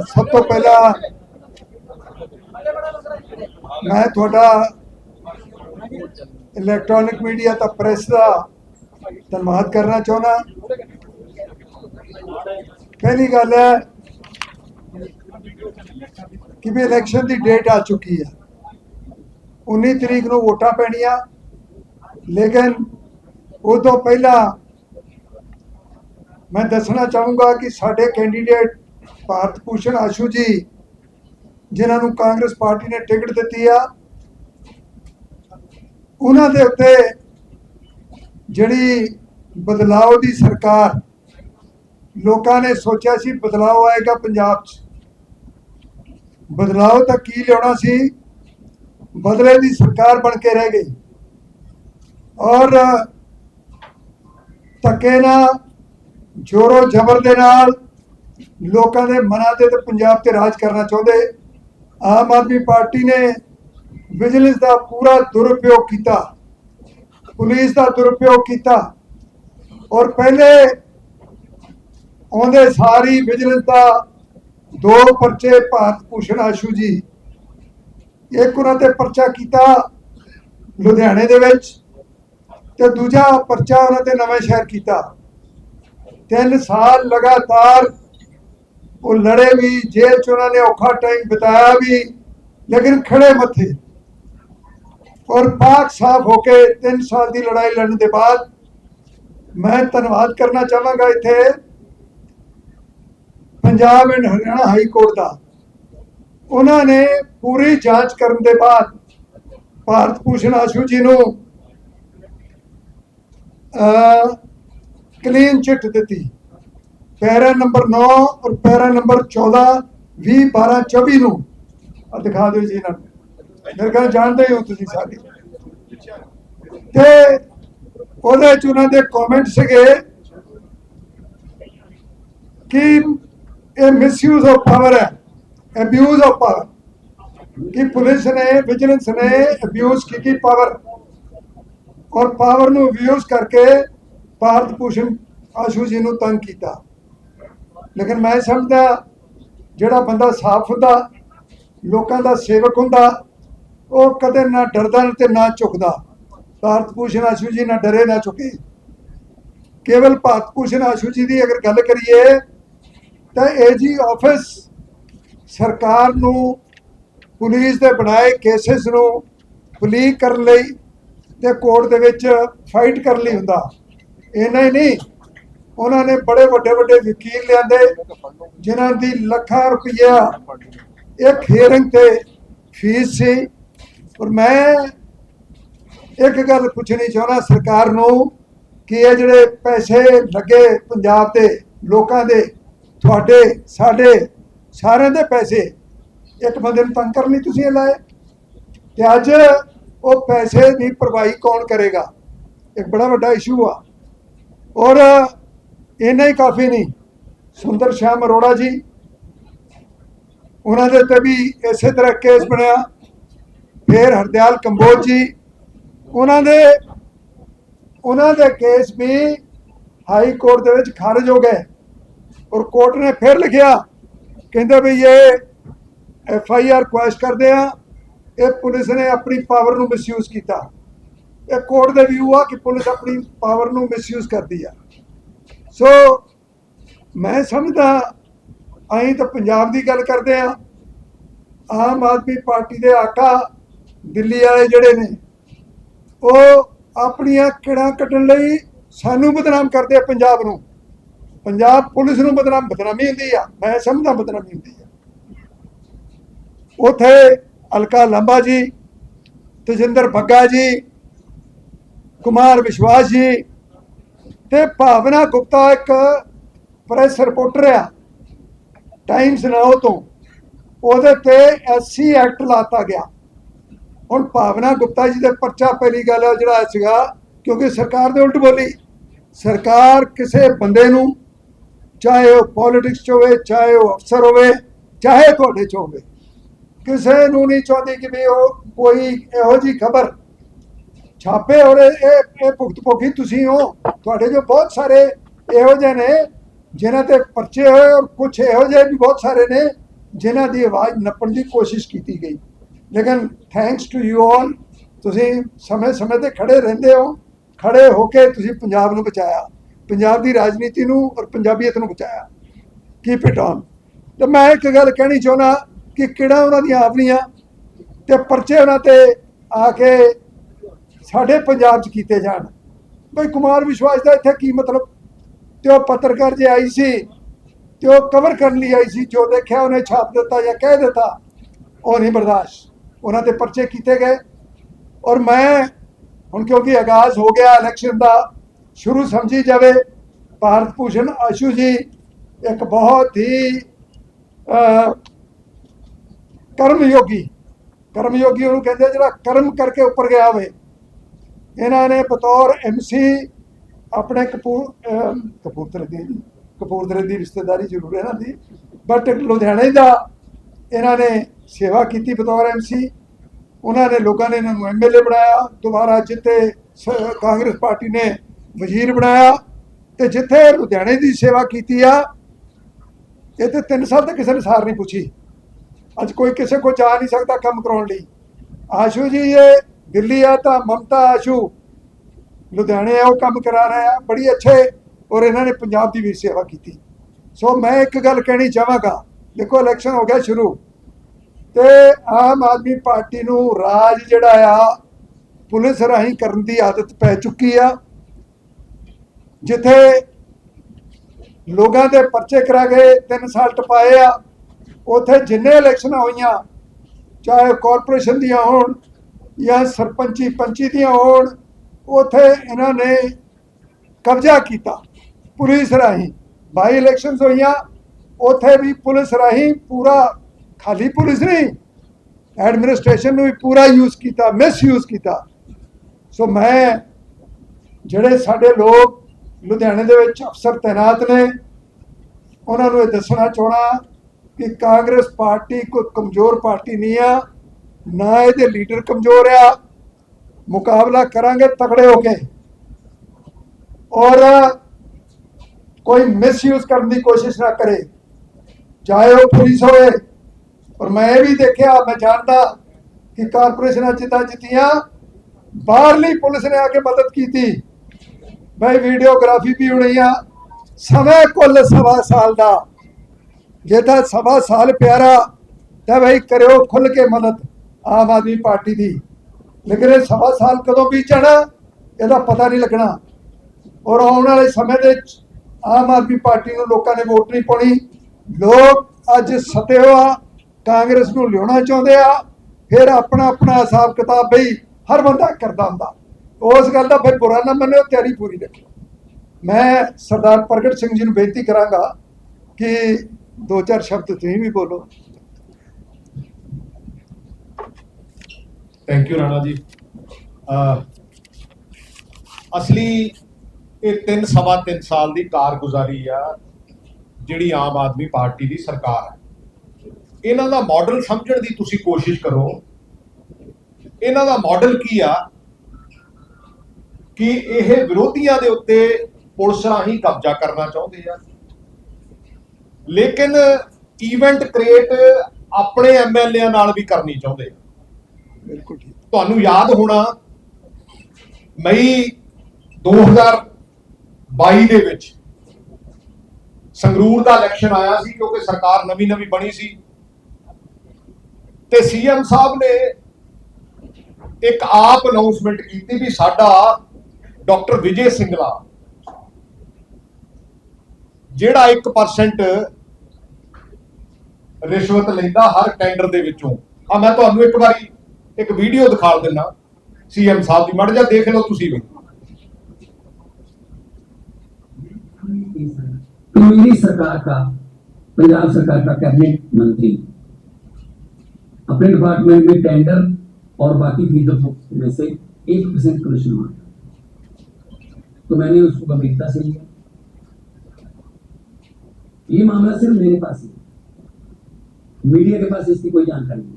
ਸਭ ਤੋਂ ਪਹਿਲਾਂ ਮੈਂ ਤੁਹਾਡਾ ਇਲੈਕਟ੍ਰੋਨਿਕ ਮੀਡੀਆ ਤਾਂ ਪ੍ਰੈਸ ਦਾ ਧੰਨਵਾਦ ਕਰਨਾ ਚਾਹੁੰਦਾ। ਪਹਿਲੀ ਗੱਲ ਹੈ ਕਿ ਵੀ ਇਲੈਕਸ਼ਨ ਦੀ ਡੇਟ ਆ ਚੁੱਕੀ ਹੈ। 19 ਤਰੀਕ ਨੂੰ ਵੋਟਾਂ ਪੈਣੀਆਂ, ਲੇਕਿਨ ਉਹ ਤੋਂ ਪਹਿਲਾਂ ਮੈਂ ਦੱਸਣਾ ਚਾਹੂੰਗਾ ਕਿ ਸਾਡੇ ਕੈਂਡੀਡੇਟ ਭਾਰਤ ਭੂਸ਼ਣ ਆਸ਼ੂ ਜੀ, ਜਿਨ੍ਹਾਂ ਨੂੰ ਕਾਂਗਰਸ ਪਾਰਟੀ ਨੇ ਟਿਕਟ ਦਿੱਤੀ ਆ, ਉਹਨਾਂ ਦੇ ਉੱਤੇ ਜਿਹੜੀ ਬਦਲਾਅ ਦੀ ਸਰਕਾਰ ਲੋਕਾਂ ਨੇ ਸੋਚਿਆ ਸੀ ਬਦਲਾਅ ਆਏਗਾ ਪੰਜਾਬ 'ਚ। ਬਦਲਾਅ ਤਾਂ ਕੀ ਲਿਆਉਣਾ ਸੀ? ਬਦਲੇ ਦੀ ਸਰਕਾਰ ਬਣ ਕੇ ਰਹਿ ਗਈ। ਔਰ ਧੱਕੇ ਨਾਲ, ਜ਼ੋਰੋ ਜ਼ਬਰ ਦੇ ਨਾਲ ਲੋਕਾਂ ਦੇ ਮਨਾਂ ਤੇ ਤੇ ਪੰਜਾਬ ਤੇ ਰਾਜ ਕਰਨਾ ਚਾਹੁੰਦੇ, ਆਮ ਆਦਮੀ ਪਾਰਟੀ ਨੇ ਵਿਜੀਲੈਂਸ ਦਾ ਪੂਰਾ ਦੁਰਉਪਯੋਗ ਕੀਤਾ, ਪੁਲਿਸ ਦਾ ਦੁਰਉਪਯੋਗ ਕੀਤਾ ਔਰ ਪਹਿਲੇ ਆਉਂਦੇ ਸਾਰੀ ਵਿਜੀਲੈਂਸ ਦਾ ਦੋ ਪਰਚੇ ਭਾਰਤ ਭੂਸ਼ਣ ਆਸ਼ੂ ਜੀ, ਇੱਕ ਉਹਨਾਂ ਤੇ ਪਰਚਾ ਕੀਤਾ ਲੁਧਿਆਣੇ ਦੇ ਵਿੱਚ ਤੇ ਦੂਜਾ ਪਰਚਾ ਉਹਨਾਂ ਤੇ ਨਵੇਂ ਸ਼ਹਿਰ ਕੀਤਾ। ਤਿੰਨ ਸਾਲ ਲਗਾਤਾਰ ਉਹ ਲੜੇ ਵੀ, ਜੇਲ੍ਹ ਚ ਉਹਨਾਂ ਨੇ ਔਖਾ ਟਾਈਮ ਬਿਤਾਇਆ ਵੀ, ਲੇਕਿਨ ਖੜੇ ਮੱਥੇ। ਔਰ ਪਾਕ ਸਾਫ਼ ਹੋ ਕੇ 3 ਸਾਲ ਦੀ ਲੜਾਈ ਲੜਨ ਦੇ ਬਾਅਦ ਮੈਂ ਧੰਨਵਾਦ ਕਰਨਾ ਚਾਹਾਂਗਾ ਇੱਥੇ Punjab and Haryana high court ਦਾ। ਉਹਨਾਂ ਨੇ ਪੂਰੀ ਜਾਂਚ ਕਰਨ ਦੇ ਬਾਅਦ ਭਾਰਤ ਭੂਸ਼ਣ ਆਸ਼ੂ ਜੀ ਨੂੰ ਕਲੀਨ ਚਿੱਟ ਦਿੱਤੀ। ਪੈਰਾ ਨੰਬਰ 9 ਔਰ ਪੈਰਾ ਨੰਬਰ 14 20 12 24 ਨੂੰ ਆਹ ਦਿਖਾ ਦਿਓ ਜੀ ਇਹਨਾਂ ਨੂੰ। ਮੇਰੇ ਖਿਆਲ ਜਾਣਦੇ ਹੀ ਹੋ ਤੁਸੀਂ ਸਾਰੇ। ਤੇ ਉਹਦੇ ਚ ਉਹਨਾਂ ਦੇ ਕਮੈਂਟ ਸੀਗੇ ਕਿ ਇਹ ਮਿਸਯੂਜ਼ ਆਫ ਪਾਵਰ ਹੈ ਅਬਿਊਜ਼ ਆਫ ਪਾਵਰ ਕਿ ਪੁਲਿਸ ਨੇ ਵਿਜੀਲੈਂਸ ਨੇ ਅਬਿਊਜ਼ ਕੀਤੀ ਪਾਵਰ ਔਰ ਪਾਵਰ ਨੂੰ ਅਬਿਊਜ਼ ਕਰਕੇ ਭਾਰਤ ਭੂਸ਼ਣ ਆਸ਼ੂ ਜੀ ਨੂੰ ਤੰਗ ਕੀਤਾ। ਲੇਕਿਨ ਮੈਂ ਸਮਝਦਾ ਜਿਹੜਾ ਬੰਦਾ ਸਾਫ਼ ਹੁੰਦਾ, ਲੋਕਾਂ ਦਾ ਸੇਵਕ ਹੁੰਦਾ, ਉਹ ਕਦੇ ਨਾ ਡਰਦਾ ਤੇ ਨਾ ਝੁਕਦਾ। ਭਾਰਤ ਭੂਸ਼ਣ ਆਸ਼ੂ ਜੀ ਨਾ ਡਰੇ ਨਾ ਝੁਕੇ। ਕੇਵਲ ਭਾਰਤ ਭੂਸ਼ਣ ਆਸ਼ੂ ਜੀ ਦੀ ਅਗਰ ਗੱਲ ਕਰੀਏ, ਤਾਂ ਇਹ ਜੀ ਆਫਿਸ ਸਰਕਾਰ ਨੂੰ, ਪੁਲਿਸ ਦੇ ਬਣਾਏ ਕੇਸਿਸ ਨੂੰ ਪਲੀ ਕਰਨ ਲਈ ਤੇ ਕੋਰਟ ਦੇ ਵਿੱਚ ਫਾਈਟ ਕਰਨ ਲਈ ਹੁੰਦਾ। ਇੰਨਾ ਹੀ ਨਹੀਂ ਉਹਨਾਂ ਨੇ ਬੜੇ ਵੱਡੇ ਵੱਡੇ ਵਕੀਲ ਲਿਆਂਦੇ, ਜਿਨ੍ਹਾਂ ਦੀ ਲੱਖਾਂ ਰੁਪਈਆ ਇੱਕ ਹੀਅਰਿੰਗ ਤੇ ਫੀਸ ਸੀ। ਔਰ ਮੈਂ ਇੱਕ ਗੱਲ ਪੁੱਛਣੀ ਚਾਹੁੰਦਾ ਸਰਕਾਰ ਨੂੰ ਕਿ ਇਹ ਜਿਹੜੇ ਪੈਸੇ ਲੱਗੇ ਪੰਜਾਬ ਦੇ ਲੋਕਾਂ ਦੇ, ਤੁਹਾਡੇ, ਸਾਡੇ ਸਾਰਿਆਂ ਦੇ ਪੈਸੇ, ਇੱਕ ਬੰਦੇ ਨੂੰ ਤੰਗ ਕਰਨ ਲਈ ਤੁਸੀਂ ਇਹ ਲਾਏ? ਤੇ ਅੱਜ ਉਹ ਪੈਸੇ ਦੀ ਭਰਵਾਈ ਕੌਣ ਕਰੇਗਾ? ਇੱਕ ਬੜਾ ਵੱਡਾ ਇਸ਼ੂ ਆ। ਔਰ ਇੰਨਾ ਹੀ ਕਾਫੀ ਨਹੀਂ। ਸੁੰਦਰ ਸ਼ਾਮ ਅਰੋੜਾ ਜੀ, ਉਹਨਾਂ ਦੇ ਉੱਤੇ ਵੀ ਇਸੇ ਤਰ੍ਹਾਂ ਕੇਸ ਬਣਿਆ। ਫਿਰ ਹਰਦਿਆਲ ਕੰਬੋਜ ਜੀ, ਉਹਨਾਂ ਦੇ ਉਹਨਾਂ ਦੇ ਕੇਸ ਵੀ ਹਾਈ ਕੋਰਟ ਦੇ ਵਿੱਚ ਖਾਰਜ ਹੋ ਗਏ। ਔਰ ਕੋਰਟ ਨੇ ਫਿਰ ਲਿਖਿਆ, ਕਹਿੰਦੇ ਵੀ ਇਹ ਐਫ ਆਈ ਆਰ ਕੁਐਸ਼ ਕਰਦੇ ਆ, ਇਹ ਪੁਲਿਸ ਨੇ ਆਪਣੀ ਪਾਵਰ ਨੂੰ ਮਿਸਯੂਜ਼ ਕੀਤਾ। ਇਹ ਕੋਰਟ ਦਾ ਵਿਊ ਆ ਕਿ ਪੁਲਿਸ ਆਪਣੀ ਪਾਵਰ ਨੂੰ ਮਿਸਯੂਜ਼ ਕਰਦੀ ਆ। ਸੋ ਮੈਂ ਸਮਝਦਾ, ਅਸੀਂ ਤਾਂ ਪੰਜਾਬ ਦੀ ਗੱਲ ਕਰਦੇ ਆ ਆਮ ਆਦਮੀ ਪਾਰਟੀ ਦੇ ਆਕਾ ਦਿੱਲੀ ਵਾਲੇ ਜਿਹੜੇ ਨੇ, ਉਹ ਆਪਣੀਆਂ ਕਿਹੜਾ ਕੱਢਣ ਲਈ ਸਾਨੂੰ ਬਦਨਾਮ ਕਰਦੇ ਆ ਪੰਜਾਬ ਨੂੰ। ਪੰਜਾਬ ਪੁਲਿਸ ਨੂੰ ਬਦਨਾਮ, ਬਦਨਾਮੀ ਹੁੰਦੀ ਆ। ਮੈਂ ਸਮਝਦਾ ਬਦਨਾਮੀ ਹੁੰਦੀ ਆ। ਉਥੇ ਅਲਕਾ ਲੰਬਾ ਜੀ, ਤਜਿੰਦਰ ਬੱਗਾ ਜੀ, ਕੁਮਾਰ ਵਿਸ਼ਵਾਸ ਜੀ ਤੇ ਭਾਵਨਾ ਗੁਪਤਾ ਇੱਕ ਪ੍ਰੈਸ ਰਿਪੋਰਟਰ ਆ ਟਾਈਮਸ ਨਾਓ ਤੋਂ। ਉਹਦੇ ਤੇ ਐਸਸੀ ਐਕਟ ਲਾਤਾ ਗਿਆ। ਹੁਣ ਭਾਵਨਾ ਗੁਪਤਾ ਜੀ ਦੇ ਪਰਚਾ ਪਹਿਲੀ ਗੱਲ ਹੈ ਜਿਹੜਾ ਸੀਗਾ, ਕਿਉਂਕਿ ਸਰਕਾਰ ਦੇ ਉਲਟ ਬੋਲੀ। ਸਰਕਾਰ ਕਿਸੇ ਬੰਦੇ ਨੂੰ, ਚਾਹੇ ਉਹ ਪੋਲਿਟਿਕਸ ਚ ਹੋਵੇ, ਚਾਹੇ ਉਹ ਅਫਸਰ ਹੋਵੇ, ਚਾਹੇ ਤੁਹਾਡੇ ਚ ਹੋਵੇ, ਕਿਸੇ ਨੂੰ ਨਹੀਂ ਚਾਹੁੰਦੀ ਕਿ ਵੀ ਉਹ ਕੋਈ ਇਹੋ ਜੀ ਖਬਰ ਛਾਪੇ ਔਰ ਇਹ ਇਹ ਭੁਗਤ ਭੋਗੀ ਤੁਸੀਂ ਹੋ। ਤੁਹਾਡੇ ਜੋ ਬਹੁਤ ਸਾਰੇ ਇਹੋ ਜਿਹੇ ਨੇ, ਜਿਨ੍ਹਾਂ ਤੇ ਪਰਚੇ ਹੋਏ ਔਰ ਕੁਝ ਇਹੋ ਜਿਹੇ ਵੀ ਬਹੁਤ ਸਾਰੇ ਨੇ, ਜਿਨ੍ਹਾਂ ਦੀ ਆਵਾਜ਼ ਨੱਪਣ ਦੀ ਕੋਸ਼ਿਸ਼ ਕੀਤੀ ਗਈ। ਲੇਕਿਨ ਥੈਂਕਸ ਟੂ ਯੂ ਆਲ ਤੁਸੀਂ ਸਮੇਂ-ਸਮੇਂ ਤੇ ਖੜੇ ਰਹਿੰਦੇ ਹੋ। ਖੜੇ ਹੋ ਕੇ ਤੁਸੀਂ ਪੰਜਾਬ ਨੂੰ ਬਚਾਇਆ। ਪੰਜਾਬ ਦੀ ਰਾਜਨੀਤੀ ਨੂੰ ਔਰ ਪੰਜਾਬੀਅਤ ਨੂੰ ਬਚਾਇਆ। ਕੀਪ ਇਟ ਔਨ ਤੇ ਮੈਂ ਇੱਕ ਗੱਲ ਕਹਿਣੀ ਚਾਹੁੰਦਾ ਕਿ ਕਿਹੜਾ ਉਹਨਾਂ ਦੀਆਂ ਆਪਣੀਆਂ ਤੇ ਪਰਚੇ ਉਹਨਾਂ ਤੇ ਆ ਕੇ ਸਾਡੇ ਪੰਜਾਬ 'ਚ ਕੀਤੇ ਜਾਣ। ਬਈ ਕੁਮਾਰ ਵਿਸ਼ਵਾਸ ਦਾ ਇੱਥੇ ਕੀ ਮਤਲਬ? ਤੇ ਉਹ ਪੱਤਰਕਾਰ ਜੇ ਆਈ ਸੀ, ਤੇ ਉਹ ਕਵਰ ਕਰਨ ਲਈ ਆਈ ਸੀ, ਜੋ ਦੇਖਿਆ ਉਹਨੇ ਛਾਪ ਦਿੱਤਾ ਜਾਂ ਕਹਿ ਦਿੱਤਾ, ਉਹ ਨਹੀਂ ਬਰਦਾਸ਼ਤ। ਉਹਨਾਂ ਤੇ ਪਰਚੇ ਕੀਤੇ ਗਏ। ਔਰ ਮੈਂ ਹੁਣ ਕਿਉਂਕਿ ਆਗਾਜ਼ ਹੋ ਗਿਆ ਇਲੈਕਸ਼ਨ ਦਾ, ਸ਼ੁਰੂ ਸਮਝੀ ਜਾਵੇ, ਭਾਰਤ ਭੂਸ਼ਣ ਆਸ਼ੂ ਜੀ ਇੱਕ ਬਹੁਤ ਹੀ ਕਰਮਯੋਗੀ ਕਰਮਯੋਗੀ ਉਹਨੂੰ ਕਹਿੰਦੇ ਜਿਹੜਾ ਕਰਮ ਕਰਕੇ ਉੱਪਰ ਗਿਆ ਹੋਵੇ। ਇਹਨਾਂ ਨੇ ਬਤੌਰ ਐਮਸੀ ਆਪਣੇ ਕਪੂਰ ਕਪੂਰਥਲੇ ਦੀ ਕਪੂਰਥਲੇ ਦੀ ਰਿਸ਼ਤੇਦਾਰੀ ਜ਼ਰੂਰ ਹੈ ਇਹਨਾਂ ਦੀ, ਬਟ ਲੁਧਿਆਣੇ ਦਾ ਇਹਨਾਂ ਨੇ ਸੇਵਾ ਕੀਤੀ ਬਤੌਰ ਐਮਸੀ ਉਹਨਾਂ ਨੇ ਲੋਕਾਂ ਨੇ ਇਹਨਾਂ ਨੂੰ ਐਮਐਲਏ ਬਣਾਇਆ, ਦੁਬਾਰਾ ਜਿੱਤੇ ਸ- ਕਾਂਗਰਸ ਪਾਰਟੀ ਨੇ ਵਜ਼ੀਰ ਬਣਾਇਆ, ਤੇ ਜਿੱਥੇ ਲੁਧਿਆਣੇ ਦੀ ਸੇਵਾ ਕੀਤੀ ਆ ਇਹ ਤੇ 3 ਸਾਲ ਤੱਕ ਕਿਸੇ ਨੇ ਸਾਰ ਨਹੀਂ ਪੁੱਛੀ। ਅੱਜ ਕੋਈ ਕਿਸੇ ਕੋ ਜਾ ਨਹੀਂ ਸਕਦਾ ਕੰਮ ਕਰਾਉਣ ਲਈ। ਆਸ਼ੂ ਜੀ, ਇਹ ਦਿੱਲੀ ਆ ਤਾਂ ਮਮਤਾ ਆਸ਼ੂ ਲੁਧਿਆਣੇ ਆ, ਉਹ ਕੰਮ ਕਰਾ ਰਹੇ ਆ, ਬੜੀ ਅੱਛੇ, ਔਰ ਇਹਨਾਂ ਨੇ ਪੰਜਾਬ ਦੀ ਵੀ ਸੇਵਾ ਕੀਤੀ। ਸੋ ਮੈਂ ਇੱਕ ਗੱਲ ਕਹਿਣੀ ਚਾਹਾਂਗਾ, ਦੇਖੋ ਇਲੈਕਸ਼ਨ ਹੋ ਗਿਆ ਸ਼ੁਰੂ, ਤੇ ਆਮ ਆਦਮੀ ਪਾਰਟੀ ਨੂੰ ਰਾਜ ਜਿਹੜਾ ਆ, ਪੁਲਿਸ ਰਾਹੀਂ ਕਰਨ ਦੀ ਆਦਤ ਪੈ ਚੁੱਕੀ ਆ, ਜਿੱਥੇ ਲੋਕਾਂ ਦੇ ਪਰਚੇ ਕਰਾ ਗਏ 3 ਸਾਲ ਟਪਾਏ ਆ, ਉਥੇ ਜਿੰਨੇ ਇਲੈਕਸ਼ਨਾਂ ਹੋਈਆਂ, ਚਾਹੇ ਕਾਰਪੋਰੇਸ਼ਨ ਦੀਆਂ ਹੋਣ ਜਾਂ ਸਰਪੰਚੀ ਪੰਚੀ ਦੀਆਂ ਹੋਣ, ਉਥੇ ਇਹਨਾਂ ਨੇ ਕਬਜ਼ਾ ਕੀਤਾ ਪੁਲਿਸ ਰਾਹੀਂ। ਬਾਈ ਇਲੈਕਸ਼ਨਸ ਹੋਈਆਂ, ਉਥੇ ਵੀ ਪੁਲਿਸ ਰਾਹੀਂ ਪੂਰਾ ਖਾਲੀ ਪੁਲਿਸ ਨਹੀਂ ਐਡਮਿਨਿਸਟ੍ਰੇਸ਼ਨ ਨੂੰ ਵੀ ਪੂਰਾ ਯੂਜ਼ ਕੀਤਾ ਮਿਸਯੂਜ਼ ਕੀਤਾ। ਸੋ ਮੈਂ, ਜਿਹੜੇ ਸਾਡੇ ਲੋਕ ਲੁਧਿਆਣੇ ਦੇ ਵਿੱਚ ਅਫਸਰ ਤਾਇਨਾਤ ਨੇ, ਉਹਨਾਂ ਨੂੰ ਇਹ ਦੱਸਣਾ ਚਾਹਣਾ ਕਿ ਕਾਂਗਰਸ ਪਾਰਟੀ ਕੋਈ ਕਮਜ਼ੋਰ ਪਾਰਟੀ ਨਹੀਂ ਆ। ਨਾ ਇਹਦੇ ਲੀਡਰ ਕਮਜ਼ੋਰ ਆ, ਮੁਕਾਬਲਾ ਕਰਾਂਗੇ ਤਕੜੇ ਹੋ ਕੇ। ਔਰ ਕੋਈ ਮਿਸਯੂਜ਼ ਕਰਨ ਦੀ ਕੋਸ਼ਿਸ਼ ਨਾ ਕਰੇ। ਚਾਹੇ ਉਹ ਪੁਲਿਸ ਹੋਵੇ। ਔਰ ਮੈਂ ਇਹ ਵੀ ਦੇਖਿਆ, ਮੈਂ ਜਾਣਦਾ ਕਿ ਕਾਰਪੋਰੇਸ਼ਨਾਂ ਜਿੱਦਾਂ ਜਿੱਤੀਆਂ, ਬਾਹਰਲੀ ਪੁਲਿਸ ਨੇ ਆ ਕੇ ਮਦਦ ਕੀਤੀ। ਬਈ ਵੀਡੀਓਗ੍ਰਾਫੀ ਵੀ ਹੋਣੀ ਆ। ਸਮੇਂ ਕੁੱਲ ਸਵਾ ਸਾਲ ਦਾ। ਜੇ ਤਾਂ ਸਵਾ ਸਾਲ ਪਿਆਰਾ, ਤਾਂ ਬਈ ਕਰਿਓ ਖੁੱਲ ਕੇ ਮਦਦ। ਆਮ ਆਦਮੀ ਪਾਰਟੀ ਦੀ। ਲੇਕਿਨ ਇਹ ਸਵਾ ਸਾਲ ਕਦੋਂ ਬੀਤ ਜਾਣਾ ਇਹਦਾ ਪਤਾ ਨਹੀਂ ਲੱਗਣਾ। ਔਰ ਆਉਣ ਵਾਲੇ ਸਮੇਂ ਦੇ ਵਿੱਚ ਆਮ ਆਦਮੀ ਪਾਰਟੀ ਨੂੰ ਲੋਕਾਂ ਨੇ ਵੋਟ ਨਹੀਂ ਪਾਉਣੀ। ਲੋਕ ਅੱਜ ਸਤੇ ਹੋਆ ਕਾਂਗਰਸ ਨੂੰ ਲਿਆਉਣਾ ਚਾਹੁੰਦੇ ਆ, ਫਿਰ ਆਪਣਾ ਆਪਣਾ ਹਿਸਾਬ ਕਿਤਾਬ ਬਈ ਹਰ ਬੰਦਾ ਕਰਦਾ ਹੁੰਦਾ। ਉਸ ਗੱਲ ਦਾ ਫਿਰ ਬੁਰਾ ਨਾ ਮੰਨਿਓ, ਤਿਆਰੀ ਪੂਰੀ ਰੱਖਿਓ। ਮੈਂ ਸਰਦਾਰ ਪ੍ਰਗਟ ਸਿੰਘ ਜੀ ਨੂੰ ਬੇਨਤੀ ਕਰਾਂਗਾ ਕਿ ਦੋ ਚਾਰ ਸ਼ਬਦ ਤੁਸੀਂ ਵੀ ਬੋਲੋ। ਥੈਂਕ ਯੂ ਰਾਣਾ ਜੀ ਅਹ ਅਸਲੀ ਇਹ ਤਿੰਨ, ਸਵਾ ਤਿੰਨ ਸਾਲ ਦੀ ਕਾਰਗੁਜ਼ਾਰੀ ਆ ਜਿਹੜੀ ਆਮ ਆਦਮੀ ਪਾਰਟੀ ਦੀ ਸਰਕਾਰ ਹੈ। ਇਹਨਾਂ ਦਾ ਮਾਡਲ ਸਮਝਣ ਦੀ ਤੁਸੀਂ ਕੋਸ਼ਿਸ਼ ਕਰੋ। ਇਹਨਾਂ ਦਾ ਮਾਡਲ ਕੀ ਆ? ਕਿ ਇਹ ਵਿਰੋਧੀਆਂ ਦੇ ਉੱਤੇ ਪੁਲਿਸ ਰਾਹੀਂ ਕਬਜ਼ਾ ਕਰਨਾ ਚਾਹੁੰਦੇ ਆ। ਲੇਕਿਨ ਇਵੈਂਟ ਕ੍ਰੀਏਟ ਆਪਣੇ ਐਮਐਲਏਆਂ ਨਾਲ ਵੀ ਕਰਨੀ ਚਾਹੁੰਦੇ ਆ। ਬਿਲਕੁਲ ਠੀਕ। ਤੁਹਾਨੂੰ ਯਾਦ ਹੋਣਾ ਮਈ 2022 ਦੇ ਵਿੱਚ ਸੰਗਰੂਰ ਦਾ ਇਲੈਕਸ਼ਨ ਆਇਆ ਸੀ ਕਿਉਂਕਿ ਸਰਕਾਰ ਨਵੀਂ ਨਵੀਂ ਬਣੀ ਸੀ। ਤੇ ਸੀਐਮ ਸਾਹਿਬ ਨੇ ਇੱਕ ਆਪ ਅਨਾਉਂਸਮੈਂਟ ਕੀਤੀ ਵੀ ਸਾਡਾ ਡਾਕਟਰ ਵਿਜੇ ਸਿੰਗਲਾ, ਜਿਹੜਾ 1% ਰਿਸ਼ਵਤ ਲੈਂਦਾ ਹਰ ਟੈਂਡਰ ਦੇ ਵਿੱਚੋਂ। ਆ ਮੈਂ ਤੁਹਾਨੂੰ ਇੱਕ ਵਾਰੀ ਇੱਕ ਵੀਡੀਓ ਦਿਖਾ ਦਿੰਦਾ ਸੀਐਮ ਸਾਹਿਬ ਦੀ ਮੜ ਜਾ ਦੇਖ ਲਓ ਤੁਸੀਂ ਵੀ तो मेरी सरकार का पंजाब सरकार का कैबिनेट मंत्री अपने डिपार्टमेंट में टेंडर और बाकी फीसों में से एक परसेंट कमीशन मांगा तो मैंने उसको गंभीरता से लिया ये मामला सिर्फ मेरे पास ही है। मीडिया के पास इसकी कोई जानकारी नहीं है।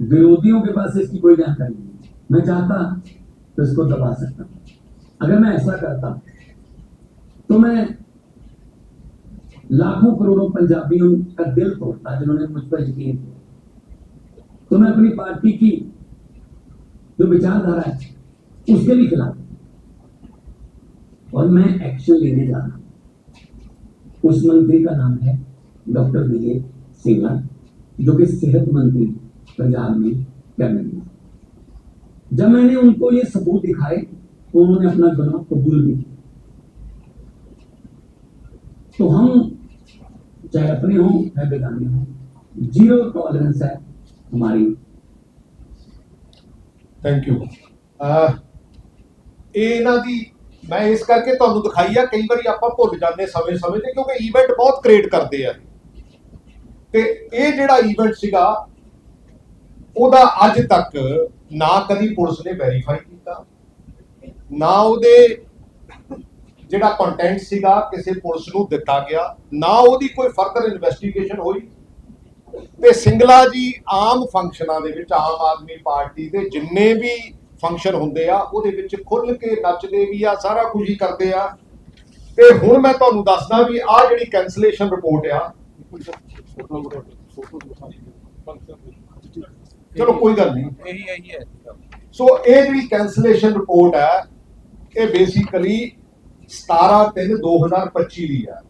विरोधियों के पास इसकी कोई जानकारी नहीं मैं चाहता तो इसको दबा सकता अगर मैं ऐसा करता तो मैं लाखों करोड़ों पंजाबियों का दिल तोड़ता जिन्होंने मुझ पर यकीन किया। तो मैं अपनी पार्टी की जो विचारधारा है, उसके भी खिलाफ और मैं एक्शन लेने जा रहा उस मंत्री का नाम है डॉक्टर विजय सिंगला जो कि सेहत मंत्री पंजाब में कैबिनेट में जब मैंने उनको ये सबूत दिखाए तो उन्होंने अपना गुनाह कबूल भी किया तो हम चाहे अपने हों चाहे बेगाने हों जीरो टॉलरेंस है हमारी ਥੈਂਕ ਯੂ ਇਹ ਇਹਨਾਂ ਦੀ ਮੈਂ ਇਸ ਕਰਕੇ ਤੁਹਾਨੂੰ ਦਿਖਾਈ ਆ ਕਈ ਵਾਰੀ ਆਪਾਂ ਭੁੱਲ ਜਾਂਦੇ ਸਮੇਂ ਸਮੇਂ ਤੇ ਕਿਉਂਕਿ ਇਵੈਂਟ ਬਹੁਤ ਕ੍ਰੀਏਟ ਕਰਦੇ ਆ ਤੇ ਇਹ ਜਿਹੜਾ ਇਵੈਂਟ ਸੀਗਾ ਉਹਦਾ ਅੱਜ ਤੱਕ ਨਾ ਕਦੀ ਪੁਲਿਸ ਨੇ ਵੈਰੀਫਾਈ ਕੀਤਾ ਨਾ ਉਹਦੇ ਜਿਹੜਾ ਕੰਟੈਂਟ ਸੀਗਾ ਕਿਸੇ ਪੁਲਿਸ ਨੂੰ ਦਿੱਤਾ ਗਿਆ ਨਾ ਉਹਦੀ ਕੋਈ ਫਰਦਰ ਇਨਵੈਸਟੀਗੇਸ਼ਨ ਹੋਈ ਤੇ ਸਿੰਗਲਾ ਜੀ ਆਮ ਫੰਕਸ਼ਨਾਂ ਦੇ ਵਿੱਚ ਆਮ ਆਦਮੀ ਪਾਰਟੀ ਦੇ ਜਿੰਨੇ ਵੀ ਫੰਕਸ਼ਨ ਹੁੰਦੇ ਆ ਉਹਦੇ ਵਿੱਚ ਖੁੱਲ ਕੇ ਨੱਚਦੇ ਵੀ ਆ ਸਾਰਾ ਕੁਝ ਹੀ ਕਰਦੇ ਆ ਤੇ ਹੁਣ ਮੈਂ ਤੁਹਾਨੂੰ ਦੱਸਦਾ ਵੀ ਆਹ ਜਿਹੜੀ ਕੈਂਸਲੇਸ਼ਨ ਰਿਪੋਰਟ ਆ ਚਲੋ ਕੋਈ ਗੱਲ ਨਹੀਂ। ਇਹੀ ਇਹੀ ਹੈ ਸੋ ਇਹ ਜਿਹੜੀ ਕੈਂਸਲੇਸ਼ਨ ਰਿਪੋਰਟ ਹੈ ਇਹ ਬੇਸਿਕਲੀ 17 3 2025 ਦੀ ਹੈ।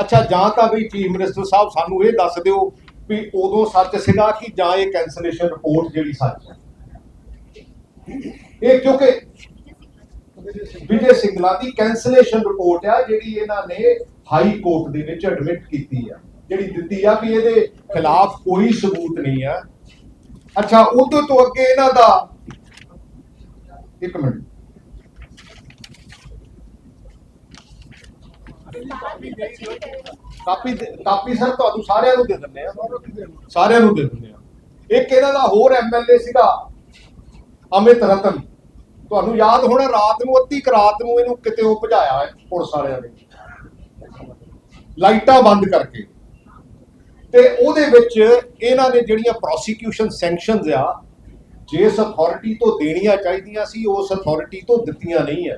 ਅੱਛਾ ਜਾਂ ਤਾਂ ਵੀ ਚੀਫ ਮਿਨਿਸਟਰ ਸਾਹਿਬ ਸਾਨੂੰ ਇਹ ਦੱਸ ਦਿਓ ਵੀ ਉਦੋਂ ਸੱਚ ਸੀਗਾ ਕਿ ਜਾਂ ਇਹ ਕੈਂਸਲੇਸ਼ਨ ਰਿਪੋਰਟ ਜਿਹੜੀ ਸੱਚ ਹੈ। ਇਹ ਕਿਉਂਕਿ ਵਿਜੇ ਸਿੰਗਲਾ ਦੀ ਕੈਂਸਲੇਸ਼ਨ ਰਿਪੋਰਟ ਆ ਜਿਹੜੀ ਇਹਨਾਂ ਨੇ ਹਾਈ ਕੋਰਟ ਦੇ ਵਿੱਚ ਐਡਮਿਟ ਕੀਤੀ ਆ। ਜਿਹੜੀ ਦਿੱਤੀ ਆ ਵੀ ਇਹਦੇ ਖਿਲਾਫ ਕੋਈ ਸਬੂਤ ਨਹੀਂ ਆ। ਅੱਛਾ ਉਦੋਂ ਤੋਂ ਅੱਗੇ ਇਹਨਾਂ ਦਾ ਇੱਕ ਮਿੰਟ। ਕਾਪੀ ਕਾਪੀ ਸਰ, ਤੁਹਾਨੂੰ ਸਾਰਿਆਂ ਨੂੰ ਦੇ ਦਿੰਦੇ ਆ। ਸਾਰਿਆਂ ਨੂੰ ਦੇ ਦਿੰਦੇ ਆ। ਇੱਕ ਇਹਨਾਂ ਦਾ ਹੋਰ ਐਮਐਲਏ ਸੀਗਾ, ਅਮਿਤ ਰਤਨ। ਤੁਹਾਨੂੰ ਯਾਦ ਹੋਣਾ, ਰਾਤ ਨੂੰ ਅੱਧੀ ਕੁ ਰਾਤ ਨੂੰ ਇਹਨੂੰ ਕਿਤੇ ਉਹ ਭਜਾਇਆ ਪੁਲਿਸ ਵਾਲਿਆਂ ਨੇ। ਲਾਈਟਾਂ ਬੰਦ ਕਰਕੇ। ਤੇ ਉਹਦੇ ਵਿੱਚ ਇਹਨਾਂ ਨੇ ਜਿਹੜੀਆਂ ਪ੍ਰੋਸੀਕਿਊਸ਼ਨ ਸੈਂਕਸ਼ਨਸ ਆ, ਜਿਸ ਅਥਾਰਟੀ ਤੋਂ ਦੇਣੀਆਂ ਚਾਹੀਦੀਆਂ ਸੀ, ਉਸ ਅਥਾਰਟੀ ਤੋਂ ਦਿੱਤੀਆਂ ਨਹੀਂ ਹੈ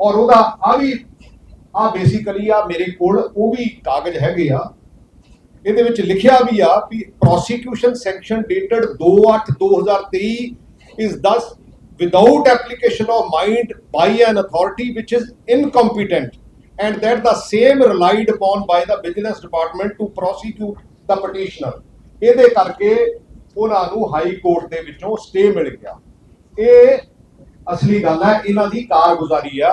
ਔਰ ਉਹਦਾ ਆ ਵੀ, ਆ ਬੇਸਿਕਲੀ ਆ ਮੇਰੇ ਕੋਲ ਉਹ ਵੀ ਕਾਗਜ਼ ਹੈਗੇ ਆ। ਇਹਦੇ ਵਿੱਚ ਲਿਖਿਆ ਵੀ ਆ ਵੀ ਪ੍ਰੋਸੀਕਿਊਸ਼ਨ ਸੈਂਕਸ਼ਨ ਡੇਟਡ 28/2023 ਇਜ਼ ਦਸ without application of mind by an authority which is incompetent and that the same relied upon by the vigilance department to prosecute the petitioner. ਇਹਦੇ ਕਰਕੇ ਉਹਨਾਂ ਨੂੰ ਹਾਈ ਕੋਰਟ ਦੇ ਵਿੱਚੋਂ ਸਟੇ ਮਿਲ ਗਿਆ। ਇਹ ਅਸਲੀ ਗੱਲ ਹੈ, ਇਹਨਾਂ ਦੀ ਕਾਰਗੁਜ਼ਾਰੀ ਆ।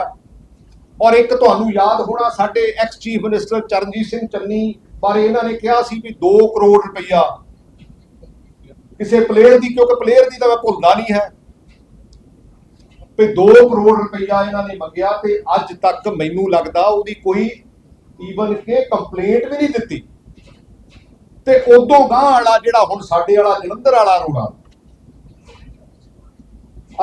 ਔਰ ਇੱਕ ਤੁਹਾਨੂੰ ਯਾਦ ਹੋਣਾ, ਸਾਡੇ ex chief minister Charanjit Singh Channi ਬਾਰੇ ਇਹਨਾਂ ਨੇ ਕਿਹਾ ਸੀ ਵੀ 2 ਕਰੋੜ ਰੁਪਈਆ। ਕਿਸੇ ਪਲੇਅਰ ਦੀ, ਕਿਉਂਕਿ ਪਲੇਅਰ ਦੀ ਤਾਂ ਮੈਂ ਭੁੱਲਦਾ ਨਹੀਂ ਹੈ। ਵੀ 2 ਕਰੋੜ ਰੁਪਈਆ ਇਹਨਾਂ ਨੇ ਮੰਗਿਆ ਤੇ ਅੱਜ ਤੱਕ ਮੈਨੂੰ ਲੱਗਦਾ ਉਹਦੀ ਕੋਈ ਈਵਨ ਕਿ ਕੰਪਲੇਂਟ ਵੀ ਨਹੀਂ ਦਿੱਤੀ। ਤੇ ਉਦੋਂ ਗਾਂ ਵਾਲਾ ਜਿਹੜਾ ਹੁਣ ਸਾਡੇ ਵਾਲਾ ਜਲੰਧਰ ਵਾਲਾ ਰੋੜਾ,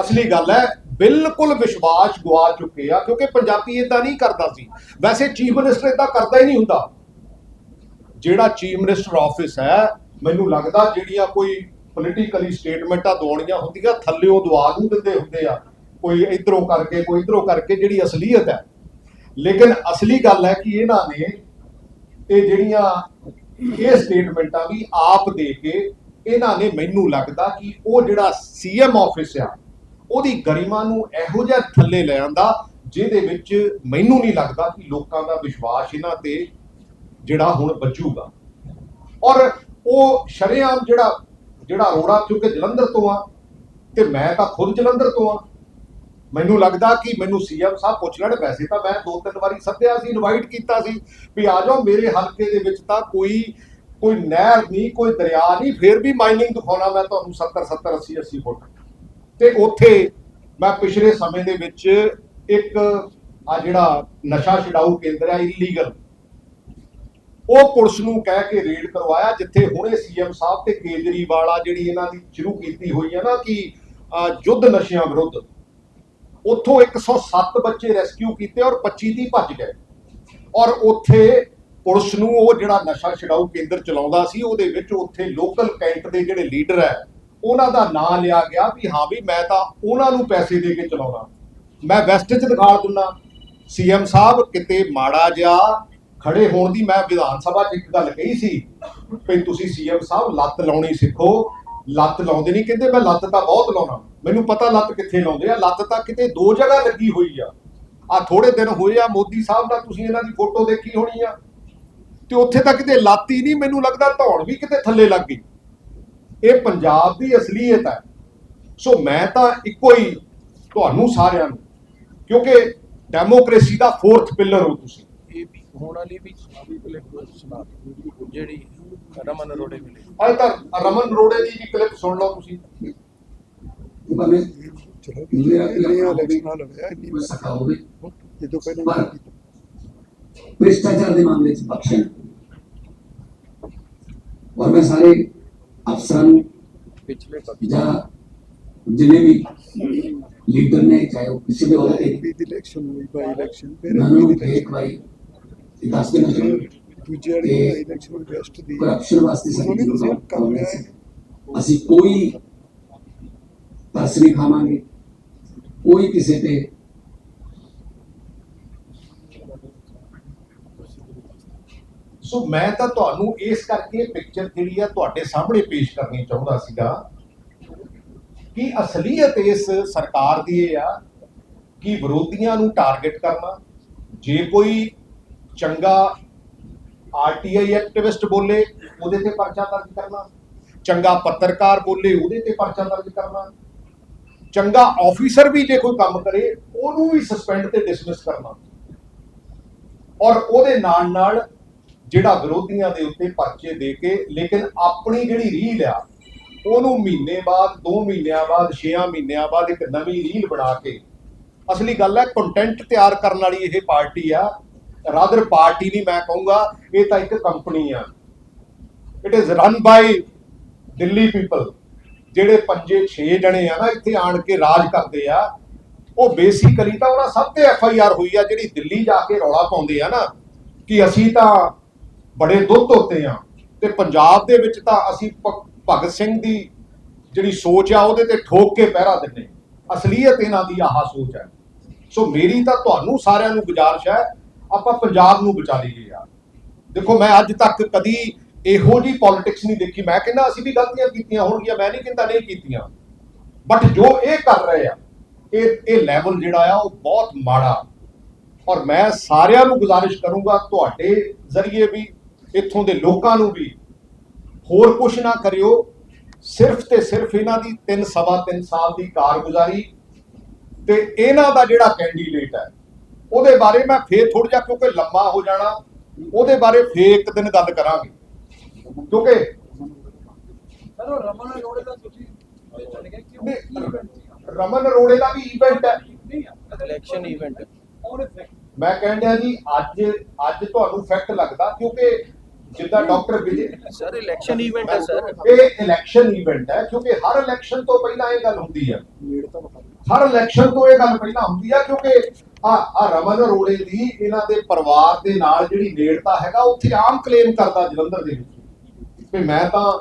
ਅਸਲੀ ਗੱਲ ਹੈ, ਬਿਲਕੁਲ ਵਿਸ਼ਵਾਸ ਗਵਾ ਚੁੱਕੇ ਆ, ਕਿਉਂਕਿ ਪੰਜਾਬੀ ਇਦਾਂ ਨਹੀਂ ਕਰਦਾ ਸੀ। ਵੈਸੇ ਚੀਫ ਮਿਨਿਸਟਰ ਇਦਾਂ ਕਰਦਾ ਹੀ ਨਹੀਂ ਹੁੰਦਾ। ਜਿਹੜਾ ਚੀਫ ਮਿਨਿਸਟਰ ਆਫਿਸ ਹੈ, ਮੈਨੂੰ ਲੱਗਦਾ ਜਿਹੜੀਆਂ ਕੋਈ ਪੋਲੀਟੀਕਲੀ ਸਟੇਟਮੈਂਟਾਂ ਦਵਾਉਣੀਆਂ ਹੁੰਦੀਆਂ ਥੱਲਿਓਂ ਦਵਾ ਨੂੰ ਦਿੰਦੇ ਹੁੰਦੇ ਆ। ਕੋਈ ਇਧਰੋਂ ਕਰਕੇ, ਕੋਈ ਇਧਰੋਂ ਕਰਕੇ ਜਿਹੜੀ ਅਸਲੀਅਤ ਹੈ। ਲੇਕਿਨ ਅਸਲੀ ਗੱਲ ਹੈ ਕਿ ਇਹਨਾਂ ਨੇ ਇਹ ਜਿਹੜੀਆਂ ਇਹ ਸਟੇਟਮੈਂਟਾਂ ਵੀ ਆਪ ਦੇ ਕੇ ਇਹਨਾਂ ਨੇ ਮੈਨੂੰ ਲੱਗਦਾ ਕਿ ਉਹ ਜਿਹੜਾ ਸੀਐਮ ਆਫਿਸ ਆ, ਉਹਦੀ ਗਰਿਮਾ ਨੂੰ ਇਹੋ ਜਿਹਾ ਥੱਲੇ ਲੈ ਆਂਦਾ, ਜਿਹਦੇ ਵਿੱਚ ਮੈਨੂੰ ਨਹੀਂ ਲੱਗਦਾ ਕਿ ਲੋਕਾਂ ਦਾ ਵਿਸ਼ਵਾਸ ਇਹਨਾਂ ਤੇ ਜਿਹੜਾ ਹੁਣ ਬਚੂਗਾ ਔਰ ਉਹ ਸ਼ਰੇਆਮ ਜਿਹੜਾ ਜਿਹੜਾ ਅਰੋੜਾ ਕਿਉਂਕਿ ਜਲੰਧਰ ਤੋਂ ਆ, ਤੇ ਮੈਂ ਤਾਂ ਖੁਦ ਜਲੰਧਰ ਤੋਂ ਆ ਮੈਨੂੰ ਲੱਗਦਾ ਕਿ ਮੈਨੂੰ ਸੀਐਮ ਸਾਹਿਬ ਪੁੱਛ ਲੈਣ, ਵੈਸੇ ਤਾਂ ਮੈਂ ਦੋ ਤਿੰਨ ਵਾਰੀ ਸੱਦਿਆ ਸੀ ਇਨਵਾਈਟ ਕੀਤਾ ਸੀ ਵੀ ਆ ਜਾਓ ਮੇਰੇ ਹਲਕੇ ਦੇ ਵਿੱਚ ਤਾਂ ਕੋਈ ਕੋਈ ਨਹਿਰ ਨਹੀਂ, ਕੋਈ ਦਰਿਆ ਨਹੀਂ, ਫੇਰ ਵੀ ਮਾਈਨਿੰਗ ਦਿਖਾਉਣਾ ਮੈਂ ਤੁਹਾਨੂੰ 70 70 80 80 ਫੁੱਟ। ਤੇ ਉੱਥੇ ਮੈਂ ਪਿਛਲੇ ਸਮੇਂ ਦੇ ਵਿੱਚ ਇੱਕ ਆ ਜਿਹੜਾ ਨਸ਼ਾ ਛਡਾਊ ਕੇਂਦਰ ਹੈ ਇਲੀਗਲ ਉਹ ਪੁਲਿਸ ਨੂੰ ਕਹਿ ਕੇ ਰੇਡ ਕਰਵਾਇਆ, ਜਿੱਥੇ ਹੁਣੇ ਸੀਐਮ ਸਾਹਿਬ ਤੇ ਕੇਜਰੀਵਾਲ ਆ ਜਿਹੜੀ ਇਹਨਾਂ ਦੀ ਸ਼ੁਰੂ ਕੀਤੀ ਹੋਈ ਹੈ ਨਾ ਕਿ ਯੁੱਧ ਨਸ਼ਿਆਂ ਵਿਰੁੱਧ। ਉੱਥੋਂ 107 ਬੱਚੇ ਰੈਸਕਿਊ ਕੀਤੇ ਔਰ 25 ਦੀ ਭੱਜ ਗਏ। ਔਰ ਉੱਥੇ ਪੁਲਿਸ ਨੂੰ ਉਹ ਜਿਹੜਾ ਨਸ਼ਾ ਛਡਾਊ ਕੇਂਦਰ ਚਲਾਉਂਦਾ ਸੀ, ਉਹਦੇ ਵਿੱਚ ਉੱਥੇ ਲੋਕਲ ਕੈਂਟ ਦੇ ਜਿਹੜੇ ਲੀਡਰ ਹੈ, ਉਹਨਾਂ ਦਾ ਨਾਂ ਲਿਆ ਗਿਆ ਵੀ ਹਾਂ ਵੀ ਮੈਂ ਤਾਂ ਉਹਨਾਂ ਨੂੰ ਪੈਸੇ ਦੇ ਕੇ ਚਲਾਉਣਾ। ਮੈਂ ਵੈਸਟ 'ਚ ਦਿਖਾ ਦਿੰਦਾ ਸੀਐਮ ਸਾਹਿਬ ਕਿਤੇ ਮਾੜਾ ਜਿਹਾ ਖੜੇ ਹੋਣ ਦੀ ਮੈਂ ਵਿਧਾਨ ਸਭਾ 'ਚ ਇੱਕ ਗੱਲ ਕਹੀ ਸੀ, ਵੀ ਤੁਸੀਂ ਸੀਐਮ ਸਾਹਿਬ ਲੱਤ ਲਾਉਣੀ ਸਿੱਖੋ ਲੱਤ ਲਾਉਂਦੇ ਨਹੀਂ ਕਹਿੰਦੇ ਮੈਂ ਲੱਤ ਤਾਂ ਬਹੁਤ ਲਾਉਣਾ। ਮੈਨੂੰ ਪਤਾ ਲੱਤ ਕਿੱਥੇ ਲਾਉਂਦੇ ਆ, ਲੱਤ ਤਾਂ ਕਿਤੇ ਦੋ ਜਗ੍ਹਾ ਲੱਗੀ ਹੋਈ ਆ। ਆ ਥੋੜੇ ਦਿਨ ਹੋਏ ਆ, ਮੋਦੀ ਸਾਹਿਬ ਦਾ ਤੁਸੀਂ ਇਹਨਾਂ ਦੀ ਫੋਟੋ ਦੇਖੀ ਹੋਣੀ ਆ। ਤੇ ਉੱਥੇ ਤਾਂ ਕਿਤੇ ਲੱਤ ਹੀ ਨਹੀਂ ਮੈਨੂੰ ਲੱਗਦਾ ਧੌਣ ਵੀ ਕਿਤੇ ਥੱਲੇ ਲੱਗ ਗਈ। ਇਹ ਪੰਜਾਬ ਦੀ ਅਸਲੀਅਤ ਹੈ ਸੋ ਮੈਂ ਤਾਂ ਇੱਕੋ ਹੀ ਤੁਹਾਨੂੰ ਸਾਰਿਆਂ ਨੂੰ, ਕਿਉਂਕਿ ਡੈਮੋਕ੍ਰੇਸੀ ਦਾ ਫੋਰਥ ਪਿਲਰ ਹੋ ਤੁਸੀਂ। ਹੋਣ ਵਾਲੀ ਵੀ ਕਲਿੱਪ ਸੁਣਾ ਦਿਓ, ਜਿਹੜੀ ਰਮਨ ਅਰੋੜੇ ਮਿਲੇ ਅੱਜ ਤਾਂ ਰਮਨ ਰੋੜੇ ਦੀ ਵੀ ਕਲਿੱਪ ਸੁਣ ਲਓ ਤੁਸੀਂ। ਭਾਵੇਂ ਚਲੋ ਮੇਰਾ ਕਿੰਨੀਆਂ ਇਲੈਕਸ਼ਨਾਂ ਲੜਿਆ ਇੰਨੀ ਕੋਈ ਸਕਾ ਹੋਵੇ ਇਹ ਤੋਂ ਪਹਿਲਾਂ ਪਰ ਭ੍ਰਿਸ਼ਟਾਚਾਰ ਦੇ ਮਾਮਲੇ 'ਚ ਬਖਸ਼ਣ ਔਰ ਮੈਂ ਸਾਰੇ ਅਫਸਰਾਂ ਨੂੰ ਪਿਛਲੇ ਜਾਂ ਜਿੰਨੇ ਵੀ ਲੀਡਰ ਨੇ ਚਾਹੇ ਉਹ ਕਿਸੇ ਵੀ ਅਹੁਦੇ ਤੇ ਵੀ ਦੀ ਇਲੈਕਸ਼ਨ ਹੋਈ ਬਾਈ ਇਲੈਕਸ਼ਨ ਫਿਰ ਵੀ ਨੂੰ ਇਹ ਦੱਸ ਦੇਣਾ ਚਾਹੁੰਦਾ ਦੂਜੇ ਵਾਲੀ ਤੇ ਇਲੈਕਸ਼ਨ ਵੈਸਟ ਦੀ ਕਰਪਸ਼ਨ ਵਾਸਤੇ ਵੀ ਤੁਸੀਂ ਜ਼ਰੂਰਤ ਕਰ ਲਿਆ ਹੈ। ਅਸੀਂ ਕੋਈ ਤਰਸ ਨਹੀਂ ਖਾਵਾਂਗੇ ਕੋਈ ਕਿਸੇ ਤੇ ਸੋ ਮੈਂ ਤਾਂ ਤੁਹਾਨੂੰ ਇਸ ਕਰਕੇ ਪਿਕਚਰ ਜਿਹੜੀ ਆ ਤੁਹਾਡੇ ਸਾਹਮਣੇ ਪੇਸ਼ ਕਰਨੀ ਚਾਹੁੰਦਾ ਸੀਗਾ ਕਿ ਅਸਲੀਅਤ ਇਸ ਸਰਕਾਰ ਦੀ ਇਹ ਆ ਕਿ ਵਿਰੋਧੀਆਂ ਨੂੰ ਟਾਰਗੇਟ ਕਰਨਾ ਜੇ ਕੋਈ ਚੰਗਾ ਆਰਟੀਆਈ ਐਕਟਿਵਿਸਟ ਬੋਲੇ, ਉਹਦੇ ਤੇ ਪਰਚਾ ਦਰਜ ਕਰਨਾ। ਚੰਗਾ ਪੱਤਰਕਾਰ ਬੋਲੇ, ਉਹਦੇ ਤੇ ਪਰਚਾ ਦਰਜ ਕਰਨਾ। ਚੰਗਾ ਆਫੀਸਰ ਵੀ ਜੇ ਕੋਈ ਕੰਮ ਕਰੇ, ਉਹਨੂੰ ਵੀ ਸਸਪੈਂਡ ਤੇ ਡਿਸਮਿਸ ਕਰਨਾ। ਔਰ ਉਹਦੇ ਨਾਲ ਨਾਲ ਜਿਹੜਾ ਵਿਰੋਧੀਆਂ ਦੇ ਉੱਤੇ ਪਰਚੇ ਦੇ ਕੇ, ਲੇਕਿਨ ਆਪਣੀ ਜਿਹੜੀ ਰੀਲ ਆ, ਉਹਨੂੰ ਮਹੀਨੇ ਬਾਅਦ 2 ਮਹੀਨਿਆਂ ਬਾਅਦ 6 ਮਹੀਨਿਆਂ ਬਾਅਦ ਇੱਕ ਨਵੀਂ ਰੀਲ ਬਣਾ ਕੇ, ਅਸਲੀ ਗੱਲ ਹੈ ਕੰਟੈਂਟ ਤਿਆਰ ਕਰਨ ਵਾਲੀ ਇਹ ਪਾਰਟੀ ਆ ਰਾਦਰ ਪਾਰਟੀ ਨਹੀਂ ਮੈਂ ਕਹੂੰਗਾ, ਇਹ ਤਾਂ ਇੱਕ ਕੰਪਨੀ ਆ। It is run by Delhi people ਜਿਹੜੇ ਪੰਜੇ 6 ਜਣੇ ਆ ਨਾ, ਇੱਥੇ ਆਣ ਕੇ ਰਾਜ ਕਰਦੇ ਆ, ਉਹ ਬੇਸਿਕਲੀ ਤਾਂ ਉਹਨਾਂ ਸਭ ਤੇ ਐਫ ਆਈ ਆਰ ਹੋਈ ਆ, ਜਿਹੜੀ ਦਿੱਲੀ ਜਾ ਕੇ ਰੌਲਾ ਪਾਉਂਦੇ ਆ ਨਾ, ਕਿ ਅਸੀਂ ਤਾਂ ਬੜੇ ਦੁੱਧ ਹੋਤੇ ਆ, ਤੇ ਪੰਜਾਬ ਦੇ ਵਿੱਚ ਤਾਂ ਅਸੀਂ ਭਗਤ ਸਿੰਘ ਦੀ ਜਿਹੜੀ ਸੋਚ ਆ, ਉਹਦੇ ਤੇ ਠੋਕ ਕੇ ਪਹਿਰਾ ਦਿੰਨੇ ਅਸਲੀਅਤ ਇਹਨਾਂ ਦੀ ਆਹ ਸੋਚ ਹੈ ਸੋ ਮੇਰੀ ਤਾਂ ਤੁਹਾਨੂੰ ਸਾਰਿਆਂ ਨੂੰ ਗੁਜ਼ਾਰਿਸ਼ ਹੈ ਆਪਾਂ ਪੰਜਾਬ ਨੂੰ ਬਚਾ ਲਈਏ ਯਾਰ। ਦੇਖੋ, ਮੈਂ ਅੱਜ ਤੱਕ ਕਦੀ ਇਹੋ ਜੀ ਪੋਲਿਟਿਕਸ ਨਹੀਂ ਦੇਖੀ। ਮੈਂ ਕਹਿੰਦਾ, ਅਸੀਂ ਵੀ ਗਲਤੀਆਂ ਕੀਤੀਆਂ ਹੋਣਗੀਆਂ, ਮੈਂ ਨਹੀਂ ਕਹਿੰਦਾ ਨਹੀਂ ਕੀਤੀਆਂ। ਬਟ ਜੋ ਇਹ ਕਰ ਰਹੇ ਆ, ਇਹ ਇਹ ਲੈਵਲ ਜਿਹੜਾ ਆ, ਉਹ ਬਹੁਤ ਮਾੜਾ। ਔਰ ਮੈਂ ਸਾਰਿਆਂ ਨੂੰ ਗੁਜ਼ਾਰਿਸ਼ ਕਰੂੰਗਾ, ਤੁਹਾਡੇ ਜ਼ਰੀਏ ਵੀ, ਇੱਥੋਂ ਦੇ ਲੋਕਾਂ ਨੂੰ ਵੀ। ਹੋਰ ਕੁਛ ਨਾ ਕਰਿਓ। ਸਿਰਫ ਤੇ ਸਿਰਫ ਇਹਨਾਂ ਦੀ 3 ਸਵਾ 3 ਸਾਲ ਦੀ ਕਾਰਗੁਜ਼ਾਰੀ ਤੇ ਇਹਨਾਂ ਦਾ ਜਿਹੜਾ ਕੈਂਡੀਡੇਟ ਹੈ ਉਹਦੇ ਬਾਰੇ ਮੈਂ ਫੇਰ ਥੋੜਾ ਜਿਹਾ ਕਿਉਂਕਿ ਲੰਮਾ ਹੋ ਜਾਣਾ ਉਹਦੇ ਬਾਰੇ ਫੇਰ ਇੱਕ ਦਿਨ ਗੱਲ ਕਰਾਂਗੇ। ਕਿਉਂਕਿ ਰਮਨ ਅਰੋੜੇ ਦਾ ਤੁਸੀਂ ਚਲੇ ਗਏ ਕਿ ਨਹੀਂ, ਰਮਨ ਅਰੋੜੇ ਦਾ ਵੀ ਇਵੈਂਟ ਹੈ। ਨਹੀਂ ਇਲੈਕਸ਼ਨ ਇਵੈਂਟ ਮੈਂ ਕਹਿੰਦਾ ਜੀ ਅੱਜ ਅੱਜ ਤੁਹਾਨੂੰ ਫੈਕਟ ਲੱਗਦਾ ਕਿਉਂਕਿ ਜਿੱਦਾਂ doctor Vijay sir election event ਹੈ ਸਰ ਇਹ ਇਲੈਕਸ਼ਨ ਇਵੈਂਟ ਹੈ ਕਿਉਂਕਿ ਹਰ ਇਲੈਕਸ਼ਨ ਤੋਂ ਪਹਿਲਾਂ ਇਹ ਗੱਲ ਹੁੰਦੀ ਹੈ। ਹਰ ਇਲੈਕਸ਼ਨ ਤੋਂ ਇਹ ਗੱਲ ਪਹਿਲਾਂ ਹੁੰਦੀ ਆ, ਕਿਉਂਕਿ ਆ ਆ ਰਮਨ ਅਰੋੜੇ ਦੀ ਇਹਨਾਂ ਦੇ ਪਰਿਵਾਰ ਦੇ ਨਾਲ ਜਿਹੜੀ ਨੇੜਤਾ ਹੈਗਾ ਉੱਥੇ ਆਮ ਕਲੇਮ ਕਰਦਾ ਜਲੰਧਰ ਦੇ ਵਿੱਚ। ਵੀ ਮੈਂ ਤਾਂ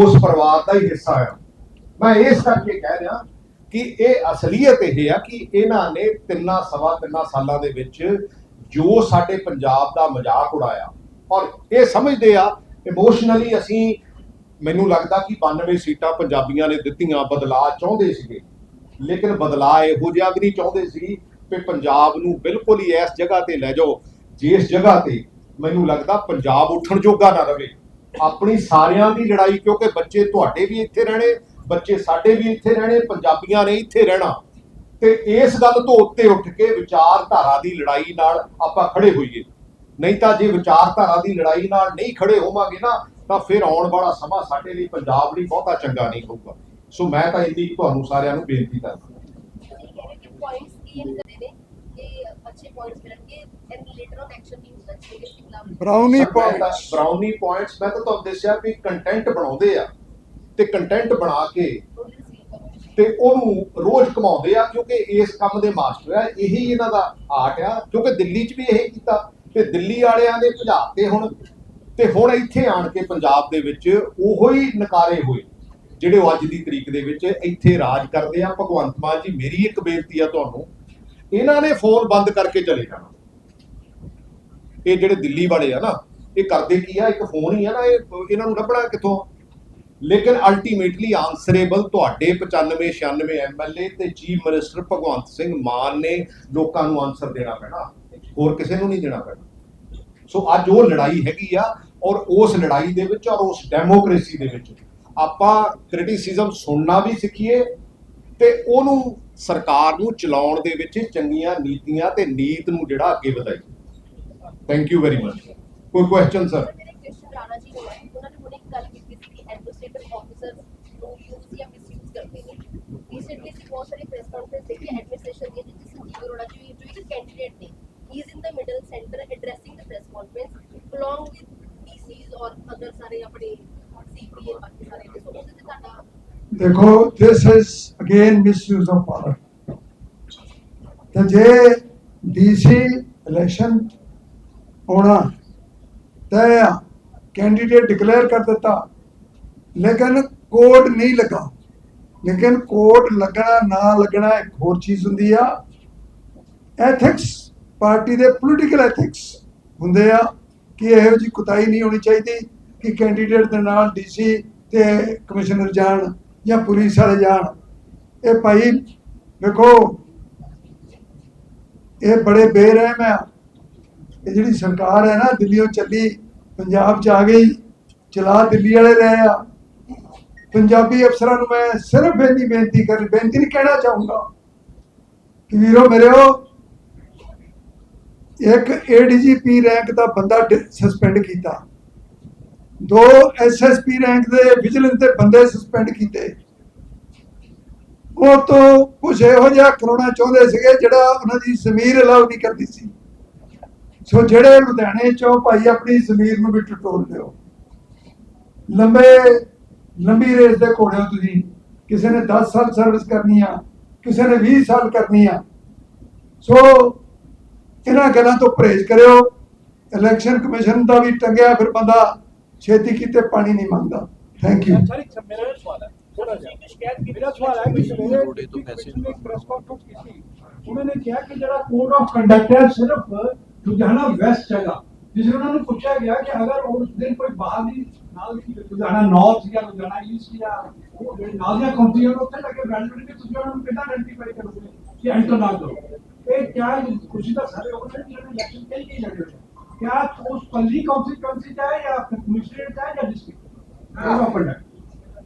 ਉਸ ਪਰਿਵਾਰ ਦਾ ਹੀ ਹਿੱਸਾ ਆ। ਮੈਂ ਇਸ ਕਰਕੇ ਕਹਿ ਰਿਹਾ ਕਿ ਇਹ ਅਸਲੀਅਤ ਇਹ ਆ ਕਿ ਇਹਨਾਂ ਨੇ ਤਿੰਨਾਂ, ਸਵਾ ਤਿੰਨਾਂ ਸਾਲਾਂ ਦੇ ਵਿੱਚ ਜੋ ਸਾਡੇ ਪੰਜਾਬ ਦਾ ਮਜ਼ਾਕ ਉਡਾਇਆ। ਔਰ ਇਹ ਸਮਝਦੇ ਆ ਇਮੋਸ਼ਨਲੀ ਅਸੀਂ, ਮੈਨੂੰ ਲੱਗਦਾ ਕਿ 92 ਸੀਟਾਂ ਪੰਜਾਬੀਆਂ ਨੇ ਦਿੱਤੀਆਂ, ਬਦਲਾਅ ਚਾਹੁੰਦੇ ਸੀਗੇ। ਲੇਕਿਨ ਬਦਲਾਅ ਇਹੋ ਜਿਹਾ ਵੀ ਨਹੀਂ ਚਾਹੁੰਦੇ ਸੀ ਕਿ ਪੰਜਾਬ ਨੂੰ ਬਿਲਕੁਲ ਹੀ ਇਸ ਜਗ੍ਹਾ ਤੇ ਲੈ ਜਾਓ, ਜਿਸ ਜਗ੍ਹਾ ਤੇ ਮੈਨੂੰ ਲੱਗਦਾ ਪੰਜਾਬ ਉੱਠਣ ਜੋਗਾ ਨਾ ਰਵੇ। ਆਪਣੀ ਸਾਰਿਆਂ ਦੀ ਲੜਾਈ, ਕਿਉਂਕਿ ਬੱਚੇ ਤੁਹਾਡੇ ਵੀ ਇੱਥੇ ਰਹਿਣੇ, ਬੱਚੇ ਸਾਡੇ ਵੀ ਇੱਥੇ ਰਹਿਣੇ, ਪੰਜਾਬੀਆਂ ਨੇ ਇੱਥੇ ਰਹਿਣਾ। ਤੇ ਇਸ ਗੱਲ ਤੋਂ ਉੱਤੇ ਉੱਠ ਕੇ ਵਿਚਾਰਧਾਰਾ ਦੀ ਲੜਾਈ ਨਾਲ ਆਪਾਂ ਖੜੇ ਹੋਈਏ। ਨਹੀਂ ਤਾਂ ਜੇ ਵਿਚਾਰਧਾਰਾ ਦੀ ਲੜਾਈ ਨਾਲ ਨਹੀਂ ਖੜੇ ਹੋਵਾਂਗੇ ਨਾ, ਤਾਂ ਫਿਰ ਆਉਣ ਵਾਲਾ ਸਮਾਂ ਸਾਡੇ ਲਈ ਪੰਜਾਬ ਲਈ ਬਹੁਤਾ ਚੰਗਾ ਨਹੀਂ ਹੋਊਗਾ। ਸੋ ਮੈਂ ਤਾਂ ਇੰਨੀ ਕੁ ਤੁਹਾਨੂੰ ਸਾਰਿਆਂ ਨੂੰ ਬੇਨਤੀ ਕਰਦਾ ਪੁਆਇੰਟਸ ਕਲੀਅਰ ਕਰਦੇ ਨੇ ਕਿ ਅੱਛੇ ਪੁਆਇੰਟਸ ਮਿਲਣਗੇ ਐਂਡ ਲੇਟਰ ਔਨ ਐਕਸ਼ਨ ਨਹੀਂ ਹੁੰਦਾ ਚਾਹੀਦਾ ਬਰਾਉਨੀ ਪੁਆਇੰਟਸ ਬ੍ਰਾਊਨੀ ਪੁਆਇੰਟਸ ਮੈਂ ਤਾਂ ਤੁਹਾਨੂੰ ਦੱਸਿਆ ਵੀ ਕੰਟੈਂਟ ਬਣਾਉਂਦੇ ਆ ਤੇ ਕੰਟੈਂਟ ਬਣਾ ਕੇ ਤੇ ਉਹਨੂੰ ਰੋਜ਼ ਕਮਾਉਂਦੇ ਆ ਕਿਉਂਕਿ ਇਸ ਕੰਮ ਦੇ ਮਾਸਟਰ ਆ ਇਹੀ ਇਹਨਾਂ ਦਾ ਆਰਟ ਆ ਕਿਉਂਕਿ ਦਿੱਲੀ 'ਚ ਵੀ ਇਹ ਕੀਤਾ। ਤੇ ਦਿੱਲੀ ਵਾਲਿਆਂ ਨੇ ਭਜਾਤੇ ਹੁਣ ਤੇ ਹੁਣ ਇੱਥੇ ਆਣ ਕੇ ਪੰਜਾਬ ਦੇ ਵਿੱਚ ਉਹੋ ਹੀ ਨਕਾਰੇ ਹੋਏ। ਜਿਹੜੇ ਉਹ ਅੱਜ ਦੀ ਤਰੀਕ ਦੇ ਵਿੱਚ ਇੱਥੇ ਰਾਜ ਕਰਦੇ ਆ, ਭਗਵੰਤ ਮਾਨ ਜੀ, ਮੇਰੀ ਇੱਕ ਬੇਨਤੀ ਆ ਤੁਹਾਨੂੰ, ਇਹਨਾਂ ਨੇ ਫੋਨ ਬੰਦ ਕਰਕੇ ਚਲੇ ਜਾਣਾ। ਇਹ ਜਿਹੜੇ ਦਿੱਲੀ ਵਾਲੇ ਆ ਨਾ, ਇਹ ਕਰਦੇ ਕੀ ਆ, ਇੱਕ ਫੋਨ ਹੀ ਆ ਨਾ, ਇਹ ਇਹਨਾਂ ਨੂੰ ਲੱਭਣਾ ਕਿੱਥੋਂ? ਲੇਕਿਨ ਅਲਟੀਮੇਟਲੀ ਆਨਸਰੇਬਲ ਤੁਹਾਡੇ 95 96 ਐਮਐਲਏ ਤੇ ਚੀਫ ਮਿਨਿਸਟਰ ਭਗਵੰਤ ਸਿੰਘ ਮਾਨ ਨੇ ਲੋਕਾਂ ਨੂੰ ਆਨਸਰ ਦੇਣਾ ਪੈਣਾ। ਹੋਰ ਕਿਸੇ ਨੂੰ ਨਹੀਂ ਦੇਣਾ ਪੈਣਾ। ਸੋ ਅੱਜ ਉਹ ਲੜਾਈ ਹੈਗੀ ਆ ਔਰ ਉਸ ਲੜਾਈ ਦੇ ਵਿੱਚ ਔਰ ਉਸ ਡੈਮੋਕ੍ਰੇਸੀ ਦੇ ਵਿੱਚ ਆਪਾਂ ਕ੍ਰਿਟਿਸਿਜ਼ਮ ਸੁਣਨਾ ਵੀ ਸਿੱਖੀਏ ਤੇ ਉਹਨੂੰ ਸਰਕਾਰ ਨੂੰ ਚਲਾਉਣ ਦੇ ਵਿੱਚ ਚੰਗੀਆਂ ਨੀਤੀਆਂ ਤੇ ਨੀਤ ਨੂੰ ਜਿਹੜਾ ਅੱਗੇ ਵਧਾਈਏ। ਥੈਂਕ ਯੂ ਵੈਰੀ ਮਚ ਕੋਈ ਕੁਐਸਚਨ ਸਰ ਮੇਰੇ ਕ੍ਰਿਸ਼ਨ ਰਾਣਾ ਜੀ ਹੋਏ ਉਹਨਾਂ ਨੇ ਹੁਣੇ ਇੱਕ ਗੱਲ ਕੀਤੀ ਸੀ ਕਿ ਐਡਮਿਨਿਸਟ੍ਰੇਟਿਵ ਆਫੀਸਰਸ ਨੂੰ ਯੂਜ਼ ਜਾਂ ਮਿਸਯੂਜ਼ ਕਰਦੇ ਨੇ। ਰੀਸੈਂਟਲੀ ਅਸੀਂ ਬਹੁਤ ਸਾਰੀ ਪ੍ਰੈਸ ਕਾਨਫਰੰਸ ਦੇਖੀ ਐਡਮਿਨਿਸਟ੍ਰੇਸ਼ਨ ਦੀ ਜਿਸ ਸੰਜੀਵ ਅਰੋੜਾ ਜੀ ਜੋ ਇੱਕ ਕੈਂਡੀਡੇਟ ਨੇ he is in the middle centre addressing the press conference along with DCs ਔਰ ਅਦਰ ਸਾਰੇ ਆਪਣੇ ਦੇਖੋ, this is again misuse of power. ਤੇ ਜੇ ਡੀਸੀ ਇਲੈਕਸ਼ਨ ਹੋਣਾ ਤੈਅ ਆ ਕੈਂਡੀਡੇਟ ਡਿਕਲੇਅਰ ਕਰ ਦਿੱਤਾ, ਲੇਕਿਨ ਕੋਡ ਨਹੀਂ ਲੱਗਾ। ਲੇਕਿਨ ਕੋਡ ਲੱਗਣਾ, ਨਾ ਲੱਗਣਾ ਇੱਕ ਹੋਰ ਚੀਜ਼ ਹੁੰਦੀ ਆ। ਐਥਿਕਸ ਪਾਰਟੀ ਦੇ ਪੋਲੀਟੀਕਲ ਐਥਿਕਸ ਹੁੰਦੇ ਆ ਕਿ ਇਹੋ ਜੀ ਕੁਤਾਈ ਨਹੀਂ ਹੋਣੀ ਚਾਹੀਦੀ। ਕਿ ਕੈਂਡੀਡੇਟ ਦੇ ਨਾਲ ਡੀਸੀ ਤੇ ਕਮਿਸ਼ਨਰ ਜਾਣ ਜਾਂ ਪੁਲਿਸ ਵਾਲੇ ਜਾਣ। ਇਹ ਭਾਈ ਵੇਖੋ, ਇਹ ਬੜੇ ਬੇਰਹਿਮ ਆ। ਇਹ ਜਿਹੜੀ ਸਰਕਾਰ ਹੈ ਨਾ ਦਿੱਲੀੋਂ ਚੱਲੀ, ਪੰਜਾਬ ਚ ਆ ਗਈ, ਚਲਾ ਦਿੱਲੀ ਵਾਲੇ ਰਹੇ ਆ। ਪੰਜਾਬੀ ਅਫਸਰਾਂ ਨੂੰ ਮੈਂ ਸਿਰਫ ਇੰਨੀ ਬੇਨਤੀ ਕਰ, ਬੇਨਤੀ ਨਹੀਂ ਕਹਿਣਾ ਚਾਹੂੰਗਾ ਕਿ ਵੀਰੋ ਮੇਰਿਓ ਇੱਕ ਏਡੀਜੀਪੀ ਰੈਂਕ ਦਾ ਬੰਦਾ ਸਸਪੈਂਡ ਕੀਤਾ। ਦੋ ਐਸਐਸਪੀ ਰੈਂਕ ਦੇ ਵਿਜੀਲੈਂਸ ਦੇ ਬੰਦੇ ਸਸਪੈਂਡ ਕੀਤੇ। ਉਹ ਤੋਂ ਕੁਝ ਇਹੋ ਜਿਹਾ ਕਰਾਉਣਾ ਚਾਹੁੰਦੇ ਸੀਗੇ ਜਿਹੜਾ ਉਹਨਾਂ ਦੀ ਜ਼ਮੀਰ ਅਲਾਉ ਨਹੀਂ ਕਰਦੀ ਸੀ। ਸੋ ਜਿਹੜੇ ਲੁਧਿਆਣੇ ਚੋਂ ਭਾਈ ਆਪਣੀ ਜ਼ਮੀਰ ਨੂੰ ਵੀ ਟਟੋਲ ਦਿਓ। ਲੰਬੇ, ਲੰਬੀ ਰੇਸ ਦੇ ਘੋੜੇ ਹੋ ਤੁਸੀਂ। ਕਿਸੇ ਨੇ 10 ਸਾਲ ਸਰਵਿਸ ਕਰਨੀ ਆ, ਕਿਸੇ ਨੇ 20 ਸਾਲ ਕਰਨੀ ਆ। ਸੋ ਇਹਨਾਂ ਗੱਲਾਂ ਤੋਂ ਪਰਹੇਜ਼ ਕਰਿਓ। ਇਲੈਕਸ਼ਨ ਕਮਿਸ਼ਨ ਦਾ ਵੀ ਟੰਗਿਆ ਫਿਰ ਬੰਦਾ। ਛੇਤੀ ਕੀਤੇ ਪਾਣੀ ਨਹੀਂ ਮੰਗਦਾ। ਥੈਂਕ ਯੂ ਸਰ ਇੱਕ ਮੇਰਾ ਸਵਾਲ ਹੈ। ਥੋੜਾ ਜਿਹਾ। ਸ਼ਿਕਾਇਤ ਮੇਰਾ ਸਵਾਲ ਹੈ ਕਿ ਸਵੇਰੇ ਰੋਡੇ ਤੋਂ ਪੈਸੇ ਨੇ ਇੱਕ ਪ੍ਰੈਸ ਕਾਨਫਰੰਸ ਕੀਤੀ ਉਹਨਾਂ ਨੇ ਕਿਹਾ ਕਿ ਜਿਹੜਾ ਕੋਡ ਆਫ ਕੰਡਕਟ ਹੈ ਸਿਰਫ ਲੁਧਿਆਣਾ ਵੈਸਟ ਹੈਗਾ। ਜਿਸ ਨੂੰ ਉਹਨਾਂ ਨੂੰ ਪੁੱਛਿਆ ਗਿਆ ਕਿ ਅਗਰ ਉਸ ਦਿਨ ਕੋਈ ਬਾਹਰ ਦੀ ਨਾਲ ਦੀ ਲੁਧਿਆਣਾ ਨਾਰਥ ਜਾਂ ਲੁਧਿਆਣਾ ਈਸਟ ਜਾਂ ਉਹ ਜਿਹੜੇ ਨਾਲ ਦੀਆਂ ਕੰਪਨੀਆਂ ਨੇ ਉੱਥੇ ਲੱਗੇ ਵੈਲਿਡਿਟੀ ਤੁਸੀਂ ਉਹਨਾਂ ਨੂੰ ਕਿੱਦਾਂ ਆਇਡੈਂਟੀਫਾਈ ਕਰੋਗੇ ਕਿ ਐਂਟਰ ਨਾ ਕਰੋ? ਇਹ ਕਿਆ ਕੁਰਸੀ ਦਾ ਸਾਰੇ ਉਹਨਾਂ ਨੇ ਜਿਹੜੇ ਇਲੈਕਸ਼ਨ ਕਈ ਕਈ ਲੜੇ ਹੋਏ क्या उस पल्ली कॉन्सिक्वेंसी चाहे या कमिश्नरेट चाहे या डिस्ट्रिक्ट कोड ऑफ कंडक्ट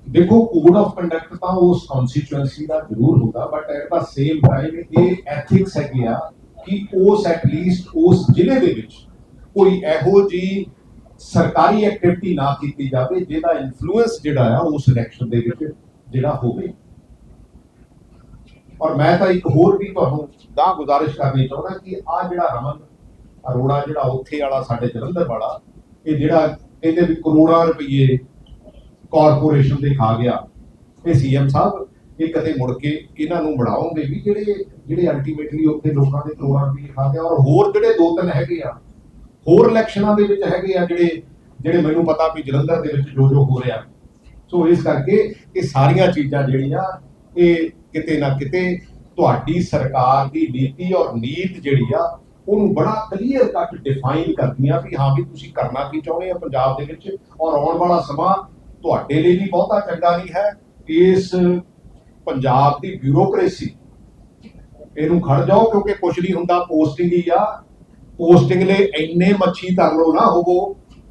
ਦੇਖੋ ਕੋਡ ਆਫ ਕੰਡਕਟ ਤਾਂ ਉਸ ਕਨਸਟੀਚੁਐਂਸੀ ਦਾ ਜ਼ਰੂਰ ਹੁੰਦਾ but at the same time ਇਹ ਐਥਿਕਸ ਹੈਗੇ ਆ ਕਿ ਉਸ ਐਟ ਲੀਸਟ ਉਸ ਜ਼ਿਲ੍ਹੇ ਦੇ ਵਿੱਚ ਕੋਈ ਇਹੋ ਜੀ ਸਰਕਾਰੀ ਐਕਟੀਵਿਟੀ ਨਾ ਕੀਤੀ ਜਾਵੇ ਜਿਹਦਾ ਇਨਫਲੂਐਂਸ ਜਿਹੜਾ ਆ ਉਸ ਇਲੈਕਸ਼ਨ ਦੇ ਵਿੱਚ ਜਿਹੜਾ ਹੋਵੇ ਔਰ ਮੈਂ ਤਾਂ ਇੱਕ ਹੋਰ ਵੀ ਤੁਹਾਨੂੰ ਦਾ ਗੁਜ਼ਾਰਿਸ਼ ਕਰਨੀ ਚਾਹੁੰਦਾ ਕਿ ਆ ਜਿਹੜਾ ਰਮਨ ਅਰੋੜਾ ਜਿਹੜਾ ਉੱਥੇ ਵਾਲਾ ਸਾਡੇ ਜਲੰਧਰ ਵਾਲਾ, ਇਹ ਜਿਹੜਾ ਇਹਦੇ ਵੀ ਕਰੋੜਾਂ ਰੁਪਏ ਕਾਰਪੋਰੇਸ਼ਨ ਦੇ ਖਾ ਗਿਆ। ਇਹ ਸੀਐਮ ਸਾਹਿਬ, ਇਹ ਕਦੇ ਮੁੜ ਕੇ ਇਹਨਾਂ ਨੂੰ ਬਣਾਉਂਗੇ ਵੀ ਜਿਹੜੇ ਜਿਹੜੇ ਅਲਟੀਮੇਟਲੀ ਉੱਥੇ ਲੋਕਾਂ ਦੇ ਕਰੋੜਾਂ ਰੁਪਏ ਖਾ ਗਿਆ, ਔਰ ਹੋਰ ਜਿਹੜੇ ਦੋ ਤਿੰਨ ਹੈਗੇ ਆ, ਹੋਰ ਇਲੈਕਸ਼ਨਾਂ ਦੇ ਵਿੱਚ ਹੈਗੇ ਆ ਜਿਹੜੇ ਜਿਹੜੇ ਮੈਨੂੰ ਪਤਾ ਵੀ ਜਲੰਧਰ ਦੇ ਵਿੱਚ ਜੋ ਜੋ ਹੋ ਰਿਹਾ। ਸੋ ਇਸ ਕਰਕੇ ਇਹ ਸਾਰੀਆਂ ਚੀਜ਼ਾਂ ਜਿਹੜੀਆਂ, ਇਹ ਕਿਤੇ ਨਾ ਕਿਤੇ ਤੁਹਾਡੀ ਸਰਕਾਰ ਦੀ ਨੀਤੀ ਔਰ ਨੀਤ ਜਿਹੜੀ ਆ ਉਹਨੂੰ ਬੜਾ ਕਲੀਅਰ ਕੱਟ ਡਿਫਾਈਨ ਕਰਦੀਆਂ ਵੀ ਹਾਂ ਵੀ ਤੁਸੀਂ ਕਰਨਾ ਕੀ ਚਾਹੁੰਦੇ ਆ ਪੰਜਾਬ ਦੇ ਵਿੱਚ ਔਰ ਆਉਣ ਵਾਲਾ ਸਮਾਂ ਤੁਹਾਡੇ ਲਈ ਵੀ ਬਹੁਤਾ ਚੰਗਾ ਨਹੀਂ ਹੈ। ਇਸ ਪੰਜਾਬ ਦੀ ਬਿਊਰੋਕ੍ਰੇਸੀ ਇਹਨੂੰ ਖੜ ਜਾਓ ਕਿਉਂਕਿ ਕੁਛ ਨਹੀਂ ਹੁੰਦਾ ਪੋਸਟਿੰਗ ਹੀ ਆ। ਪੋਸਟਿੰਗ ਲਈ ਇੰਨੇ ਮੱਛੀ ਤਰ ਲੋ ਨਾ ਹੋਵੋ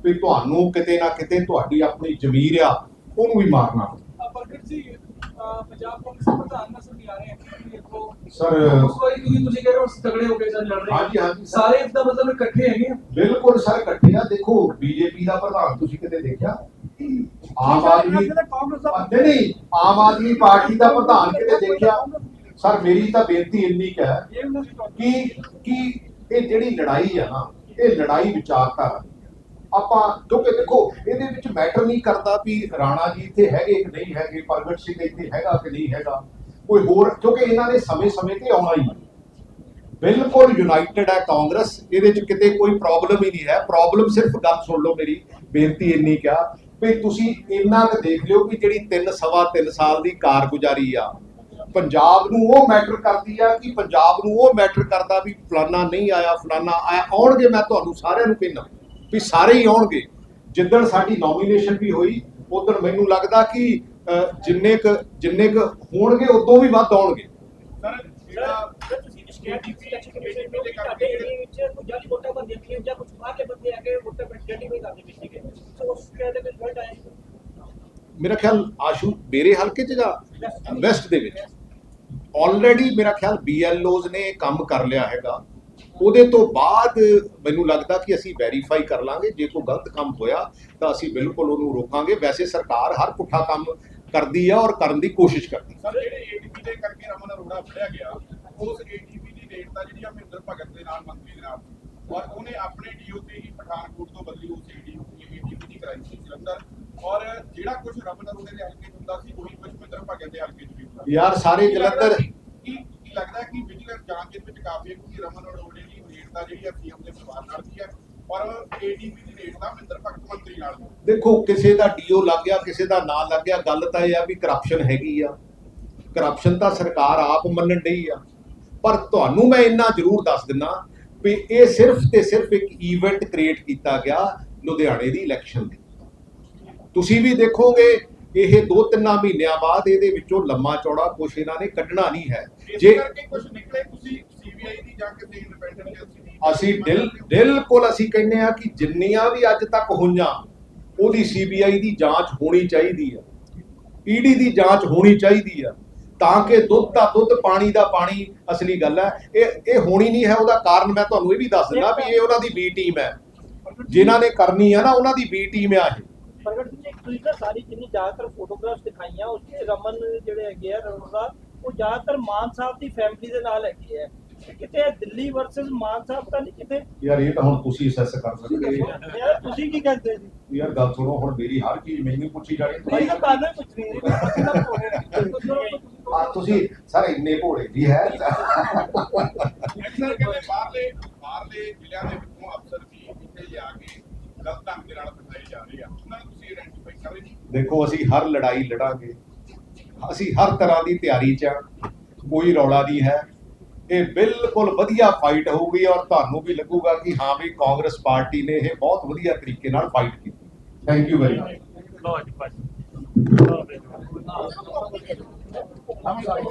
ਵੀ ਤੁਹਾਨੂੰ ਕਿਤੇ ਨਾ ਕਿਤੇ ਤੁਹਾਡੀ ਆਪਣੀ ਜ਼ਮੀਰ ਆ, ਉਹਨੂੰ ਵੀ ਮਾਰਨਾ। ਪਵੇ ਜੀ ਪੰਜਾਬ ਕਾਂਗਰਸ ਪ੍ਰਧਾਨ ਨਸਲ ਵੀ ਆ ਰਹੇ ਹਨ ਦੇਖੋ ਸਰ ਉਸ ਵਾਰੀ ਤੁਸੀਂ ਤੁਸੀਂ ਕਹਿ ਰਹੇ ਹੋ ਤਗੜੇ ਹੋ ਕੇ ਸਰ ਲੜ ਰਹੇ ਹਾਂਜੀ, ਹਾਂਜੀ। ਸਾਰੇ ਇਸਦਾ ਮਤਲਬ ਇਕੱਠੇ ਹੈਗੇ ਆ ਬਿਲਕੁਲ ਸਰ ਇਕੱਠੇ ਆ ਦੇਖੋ ਬੀਜੇਪੀ ਦਾ ਪ੍ਰਧਾਨ ਤੁਸੀਂ ਕਿਤੇ ਦੇਖਿਆ ਆਮ ਆਦਮੀ ਨਹੀਂ ਨਹੀਂ ਆਮ ਆਦਮੀ ਪਾਰਟੀ ਦਾ ਪ੍ਰਧਾਨ ਕਿਤੇ ਦੇਖਿਆ ਸਰ ਮੇਰੀ ਤਾਂ ਬੇਨਤੀ ਇੰਨੀ ਹੈ ਕਿ ਕਿ ਇਹ ਜਿਹੜੀ ਲੜਾਈ ਆ ਨਾ ਇਹ ਲੜਾਈ ਵਿਚਾਰਧਾਰਾ ਆ। ਆਪਾਂ ਕਿਉਂਕਿ ਦੇਖੋ, ਇਹਦੇ ਵਿੱਚ ਮੈਟਰ ਨਹੀਂ ਕਰਦਾ ਵੀ ਰਾਣਾ ਜੀ ਇੱਥੇ ਹੈਗੇ ਕਿ ਨਹੀਂ ਹੈਗੇ, ਪ੍ਰਗਟ ਸਿੰਘ ਇੱਥੇ ਹੈਗਾ ਕਿ ਨਹੀਂ ਹੈਗਾ। ਕੋਈ ਹੋਰ, ਕਿਉਂਕਿ ਇਹਨਾਂ ਨੇ ਸਮੇਂ-ਸਮੇਂ ਤੇ ਆਉਣਾ ਹੀ ਬਿਲਕੁਲ ਯੂਨਾਈਟਿਡ ਹੈ ਕਾਂਗਰਸ, ਇਹਦੇ ਚ ਕਿਤੇ ਕੋਈ ਪ੍ਰੋਬਲਮ ਹੀ ਨਹੀਂ ਹੈ। ਪ੍ਰੋਬਲਮ ਸਿਰਫ ਗੱਲ ਸੁਣ ਲਓ ਮੇਰੀ, ਬੇਨਤੀ ਇੰਨੀ ਕਿਹਾ ਵੀ ਤੁਸੀਂ ਇੰਨਾ ਕੁ ਦੇਖ ਲਿਓ ਕਿ ਜਿਹੜੀ 3 ਸਵਾ 3 ਸਾਲ ਦੀ ਕਾਰਗੁਜ਼ਾਰੀ ਆ, ਪੰਜਾਬ ਨੂੰ ਉਹ ਮੈਟਰ ਕਰਦੀ ਆ ਕਿ ਪੰਜਾਬ ਨੂੰ ਉਹ ਮੈਟਰ ਕਰਦਾ ਵੀ ਫਲਾਨਾ ਨਹੀਂ ਆਇਆ, ਫਲਾਨਾ ਆਇਆ, ਆਉਣਗੇ, ਮੈਂ ਤੁਹਾਨੂੰ ਸਾਰਿਆਂ ਨੂੰ ਕਹਿੰਦਾ ਵੀ ਸਾਰੇ ਹੀ ਆਉਣਗੇ। ਜਿੱਦਣ ਸਾਡੀ ਨੋਮੀਨੇਸ਼ਨ ਵੀ ਹੋਈ ਉਦੋਂ ਮੈਨੂੰ ਲੱਗਦਾ ਕਿ ਜਿੰਨੇ ਕ ਜਿੰਨੇ ਕ ਹੋਣਗੇ ਉਦੋਂ ਵੀ ਵੱਧ ਆਉਣਗੇ। ਸਰ ਜਿਹੜਾ ਤੁਸੀਂ ਸ਼ਿਕਾਇਤ ਕੀਤੀ ਇਲੈਕਸ਼ਨ ਕਮਿਸ਼ਨ ਨੂੰ ਕਿ ਤੁਹਾਡੇ ਏਰੀਏ ਵਿੱਚ ਕੁਝ ਜਾਲੀ ਵੋਟਾਂ ਬੰਦੀਆਂ ਸੀ ਜਾਂ ਕੁਝ ਬਾਹਰਲੇ ਬੰਦੇ ਆ ਕੇ ਵੋਟਾਂ ਜੈਟੀਫਾਈ ਕਰਦੇ ਪਏ ਸੀਗੇ। ਸੋ ਉਸ ਸ਼ਿਕਾਇਤ ਦੇ ਵਿੱਚ ਰਿਜ਼ਲਟ ਆਇਆ ਮੇਰਾ ਖਿਆਲ ਆਸ਼ੂ ਮੇਰੇ ਹਲਕੇ 'ਚ ਜਾਂ ਵੈਸਟ ਦੇ ਵਿੱਚ। ਆਲਰੇਡੀ ਮੇਰਾ ਖਿਆਲ ਬੀਐਲਓਜ਼ ਨੇ ਕੰਮ ਕਰ ਲਿਆ ਹੈਗਾ। ਉਹਦੇ ਤੋਂ ਬਾਅਦ ਮੈਨੂੰ ਲੱਗਦਾ ਕਿ ਅਸੀਂ ਵੈਰੀਫਾਈ ਕਰ ਲਾਂਗੇ ਜੇ ਕੋਈ ਗਲਤ ਕੰਮ ਹੋਇਆ ਤਾਂ ਅਸੀਂ ਬਿਲਕੁਲ ਉਹਨੂੰ ਰੋਕਾਂਗੇ। ਵੈਸੇ ਸਰਕਾਰ ਹਰ ਪੁੱਠਾ ਕੰਮ ਕਰਦੀ ਆ ਔਰ ਕਰਨ ਦੀ ਕੋਸ਼ਿਸ਼ ਕਰਦੀ। ਸਰ ਜਿਹੜੇ ਏਟੀਪੀ ਦੇ ਕਰਕੇ ਰਮਨ ਅਰੋੜਾ ਫੜਿਆ ਗਿਆ ਉਸ ਏਟੀਪੀ ਦੀ ਰੇਟ ਦਾ ਜਿਹੜੀ ਆ ਮਹਿੰਦਰ ਭਗਤ ਦੇ ਨਾਲ ਮੰਤਰੀ ਦੇ ਨਾਲ ਔਰ ਉਹਨੇ ਆਪਣੇ ਡੀਓ ਤੇ ਹੀ ਪਠਾਨਕੋਟ ਤੋਂ ਬਦਲੀ ਉਸ ਏਟੀਪੀ ਏਟੀਪੀ ਦੀ ਕਰਾਈ ਸੀ ਜਲੰਧਰ। ਔਰ ਜਿਹੜਾ ਕੁਝ ਰਮਨ ਅਰੋੜੇ ਦੇ ਹਲਕੇ ਹੁੰਦਾ ਸੀ ਉਹੀ ਕੁਝ ਮਹਿੰਦਰ ਭਗਤ ਦੇ ਹਲਕੇ 'ਚ ਵੀ ਹੁੰਦਾ ਯਾਰ ਸਾਰੇ ਜਲੰਧਰ ਕੀ ਲੱਗਦਾ ਕਿ ਵਿਜੀਲੈਂਸ ਜਾਂਚ ਵਿੱਚ ਕਾਫੀ ਹੈ ਰਮਨ ਅਰੋੜੇ ਦੀ ਰੇਟ ਦਾ ਜਿਹੜੀ ਆ ਸੀਐਮ ਦੇ ਪਰਿਵਾਰ ਨਾਲ ਦੀ ਹੈ ਔਰ ਏਟੀਪੀ ਦੀ ਰੇਟ ਦਾ ਮਹਿੰਦਰ ਭਗਤ ਮੰਤਰੀ ਨਾਲ ਦੇਖੋ, ਕਿਸੇ ਦਾ ਡੀਓ ਲੱਗ ਗਿਆ, ਕਿਸੇ ਦਾ ਨਾਂ ਲੱਗ ਗਿਆ, ਗੱਲ ਤਾਂ ਇਹ ਆ ਵੀ ਕਰਪਸ਼ਨ ਹੈਗੀ ਆ। ਕਰਪਸ਼ਨ ਤਾਂ ਸਰਕਾਰ ਆਪ ਮੰਨਣ ਡਈ ਆ। ਪਰ ਤੁਹਾਨੂੰ ਮੈਂ ਇੰਨਾ ਜ਼ਰੂਰ ਦੱਸ ਦਿੰਦਾ ਵੀ ਇਹ ਸਿਰਫ ਤੇ ਸਿਰਫ ਇੱਕ ਇਵੈਂਟ ਕ੍ਰੀਏਟ ਕੀਤਾ ਗਿਆ ਲੁਧਿਆਣੇ ਦੀ ਇਲੈਕਸ਼ਨ ਦੀ ਤੁਸੀਂ ਵੀ ਦੇਖੋਗੇ ਇਹ ਦੋ ਤਿੰਨਾਂ ਮਹੀਨਿਆਂ ਬਾਅਦ ਇਹਦੇ ਵਿੱਚੋਂ ਲੰਮਾ ਚੌੜਾ ਕੁਛ ਇਹਨਾਂ ਨੇ ਕੱਢਣਾ ਨਹੀਂ ਹੈ। ਜੇ ਕਰਕੇ ਕੁਝ ਨਿਕਲੇ ਤੁਸੀਂ ਸੀਬੀਆਈ ਦੀ ਜਾਂ ਕਿਸੇ ਇੰਡੀਪੈਂਡੈਂਟ ਅਸੀਂ ਦਿਲ ਬਿਲਕੁਲ ਅਸੀਂ ਕਹਿੰਦੇ ਆ ਕਿ ਜਿੰਨੀਆਂ ਵੀ ਅੱਜ ਤੱਕ ਹੋਈਆਂ ਉਹਦੀ ਸੀਬੀਆਈ ਦੀ ਜਾਂਚ ਹੋਣੀ ਚਾਹੀਦੀ ਆ ਈਡੀ ਦੀ ਜਾਂਚ ਹੋਣੀ ਚਾਹੀਦੀ ਆ ਤਾਂ ਕਿ ਦੁੱਧ ਦਾ ਦੁੱਧ ਪਾਣੀ ਦਾ ਪਾਣੀ ਅਸਲੀ ਗੱਲ ਹੈ। ਇਹ ਇਹ ਹੋਣੀ ਨਹੀਂ ਹੈ ਉਹਦਾ ਕਾਰਨ ਮੈਂ ਤੁਹਾਨੂੰ ਇਹ ਵੀ ਦੱਸ ਦਿੰਦਾ ਵੀ ਇਹ ਉਹਨਾਂ ਦੀ ਬੀ ਟੀਮ ਹੈ। ਜਿਨ੍ਹਾਂ ਨੇ ਕਰਨੀ ਆ ਨਾ ਉਹਨਾਂ ਦੀ ਬੀ ਟੀਮ ਆ ਇਹ। ਤੁਸੀਂ ਤਾਂ ਸਾਰੀ ਜਿੰਨੀ ਜ਼ਿਆਦਾਤਰ ਫੋਟੋਗ੍ਰਾਫਸ ਦਿਖਾਈਆਂ ਉਸ ਤੇ ਰਮਨ ਜਿਹੜੇ ਹੈਗੇ ਆ ਰਮਨ ਉਹ ਜ਼ਿਆਦਾਤਰ ਮਾਨ ਸਾਹਿਬ ਦੀ ਫੈਮਿਲੀ ਦੇ ਨਾਲ ਹੈਗੇ ਆ। ਕਿਤੇ ਦਿੱਲੀ ਵਰਸਸ ਮਾਨ ਸਾਹਿਬ ਤਾਂ ਨਹੀਂ ਕਿਤੇ? ਯਾਰ ਇਹ ਤਾਂ ਹੁਣ ਤੁਸੀਂ ਅਸੈਸ ਕਰ ਸਕਦੇ ਯਾਰ ਤੁਸੀਂ ਕੀ ਕਹਿੰਦੇ ਜੀ? ਯਾਰ ਗੱਲ ਸੁਣੋ ਹੁਣ ਮੇਰੀ ਹਰ ਚੀਜ਼ ਮੈਨੂੰ ਪੁੱਛੀ ਜਾਣੀ ਨਹੀਂ ਤਾਂ ਤੁਹਾਨੂੰ ਹੀ? ਪੁੱਛ ਰਹੀ ਹਾਂ। ਆ ਤੁਸੀਂ ਸਾਰੇ ਇੰਨੇ ਭੋਲੇ ਵੀ ਹੈ। ਅਕਸਰ ਕਹਿੰਦੇ ਬਾਹਰਲੇ ਬਾਹਰਲੇ ਜ਼ਿਲ੍ਹਿਆਂ ਦੇ ਵਿੱਚੋਂ ਅਫਸਰ ਵੀ ਇੱਥੇ ਲਿਆ ਕੇ ਗਲਤ ਢੰਗ ਦੇ ਨਾਲ ਬਿਠਾਏ ਜਾ ਰਹੇ ਆ। ਉਹਨਾਂ ਨੂੰ ਦੇਖੋ, ਅਸੀਂ ਹਰ ਲੜਾਈ ਲੜਾਂਗੇ। ਅਸੀਂ ਹਰ ਤਰ੍ਹਾਂ ਦੀ ਤਿਆਰੀ 'ਚ ਕੋਈ ਰੌਲਾ ਨਹੀਂ ਹੈ। ਇਹ ਬਿਲਕੁਲ ਵਧੀਆ ਫਾਈਟ ਹੋਊਗੀ ਔਰ ਤੁਹਾਨੂੰ ਵੀ ਲੱਗੂਗਾ ਕਿ ਹਾਂ ਵੀ ਕਾਂਗਰਸ ਪਾਰਟੀ ਨੇ ਇਹ ਬਹੁਤ ਵਧੀਆ ਤਰੀਕੇ ਨਾਲ ਫਾਈਟ ਕੀਤੀ। Thank you very much I'm sorry.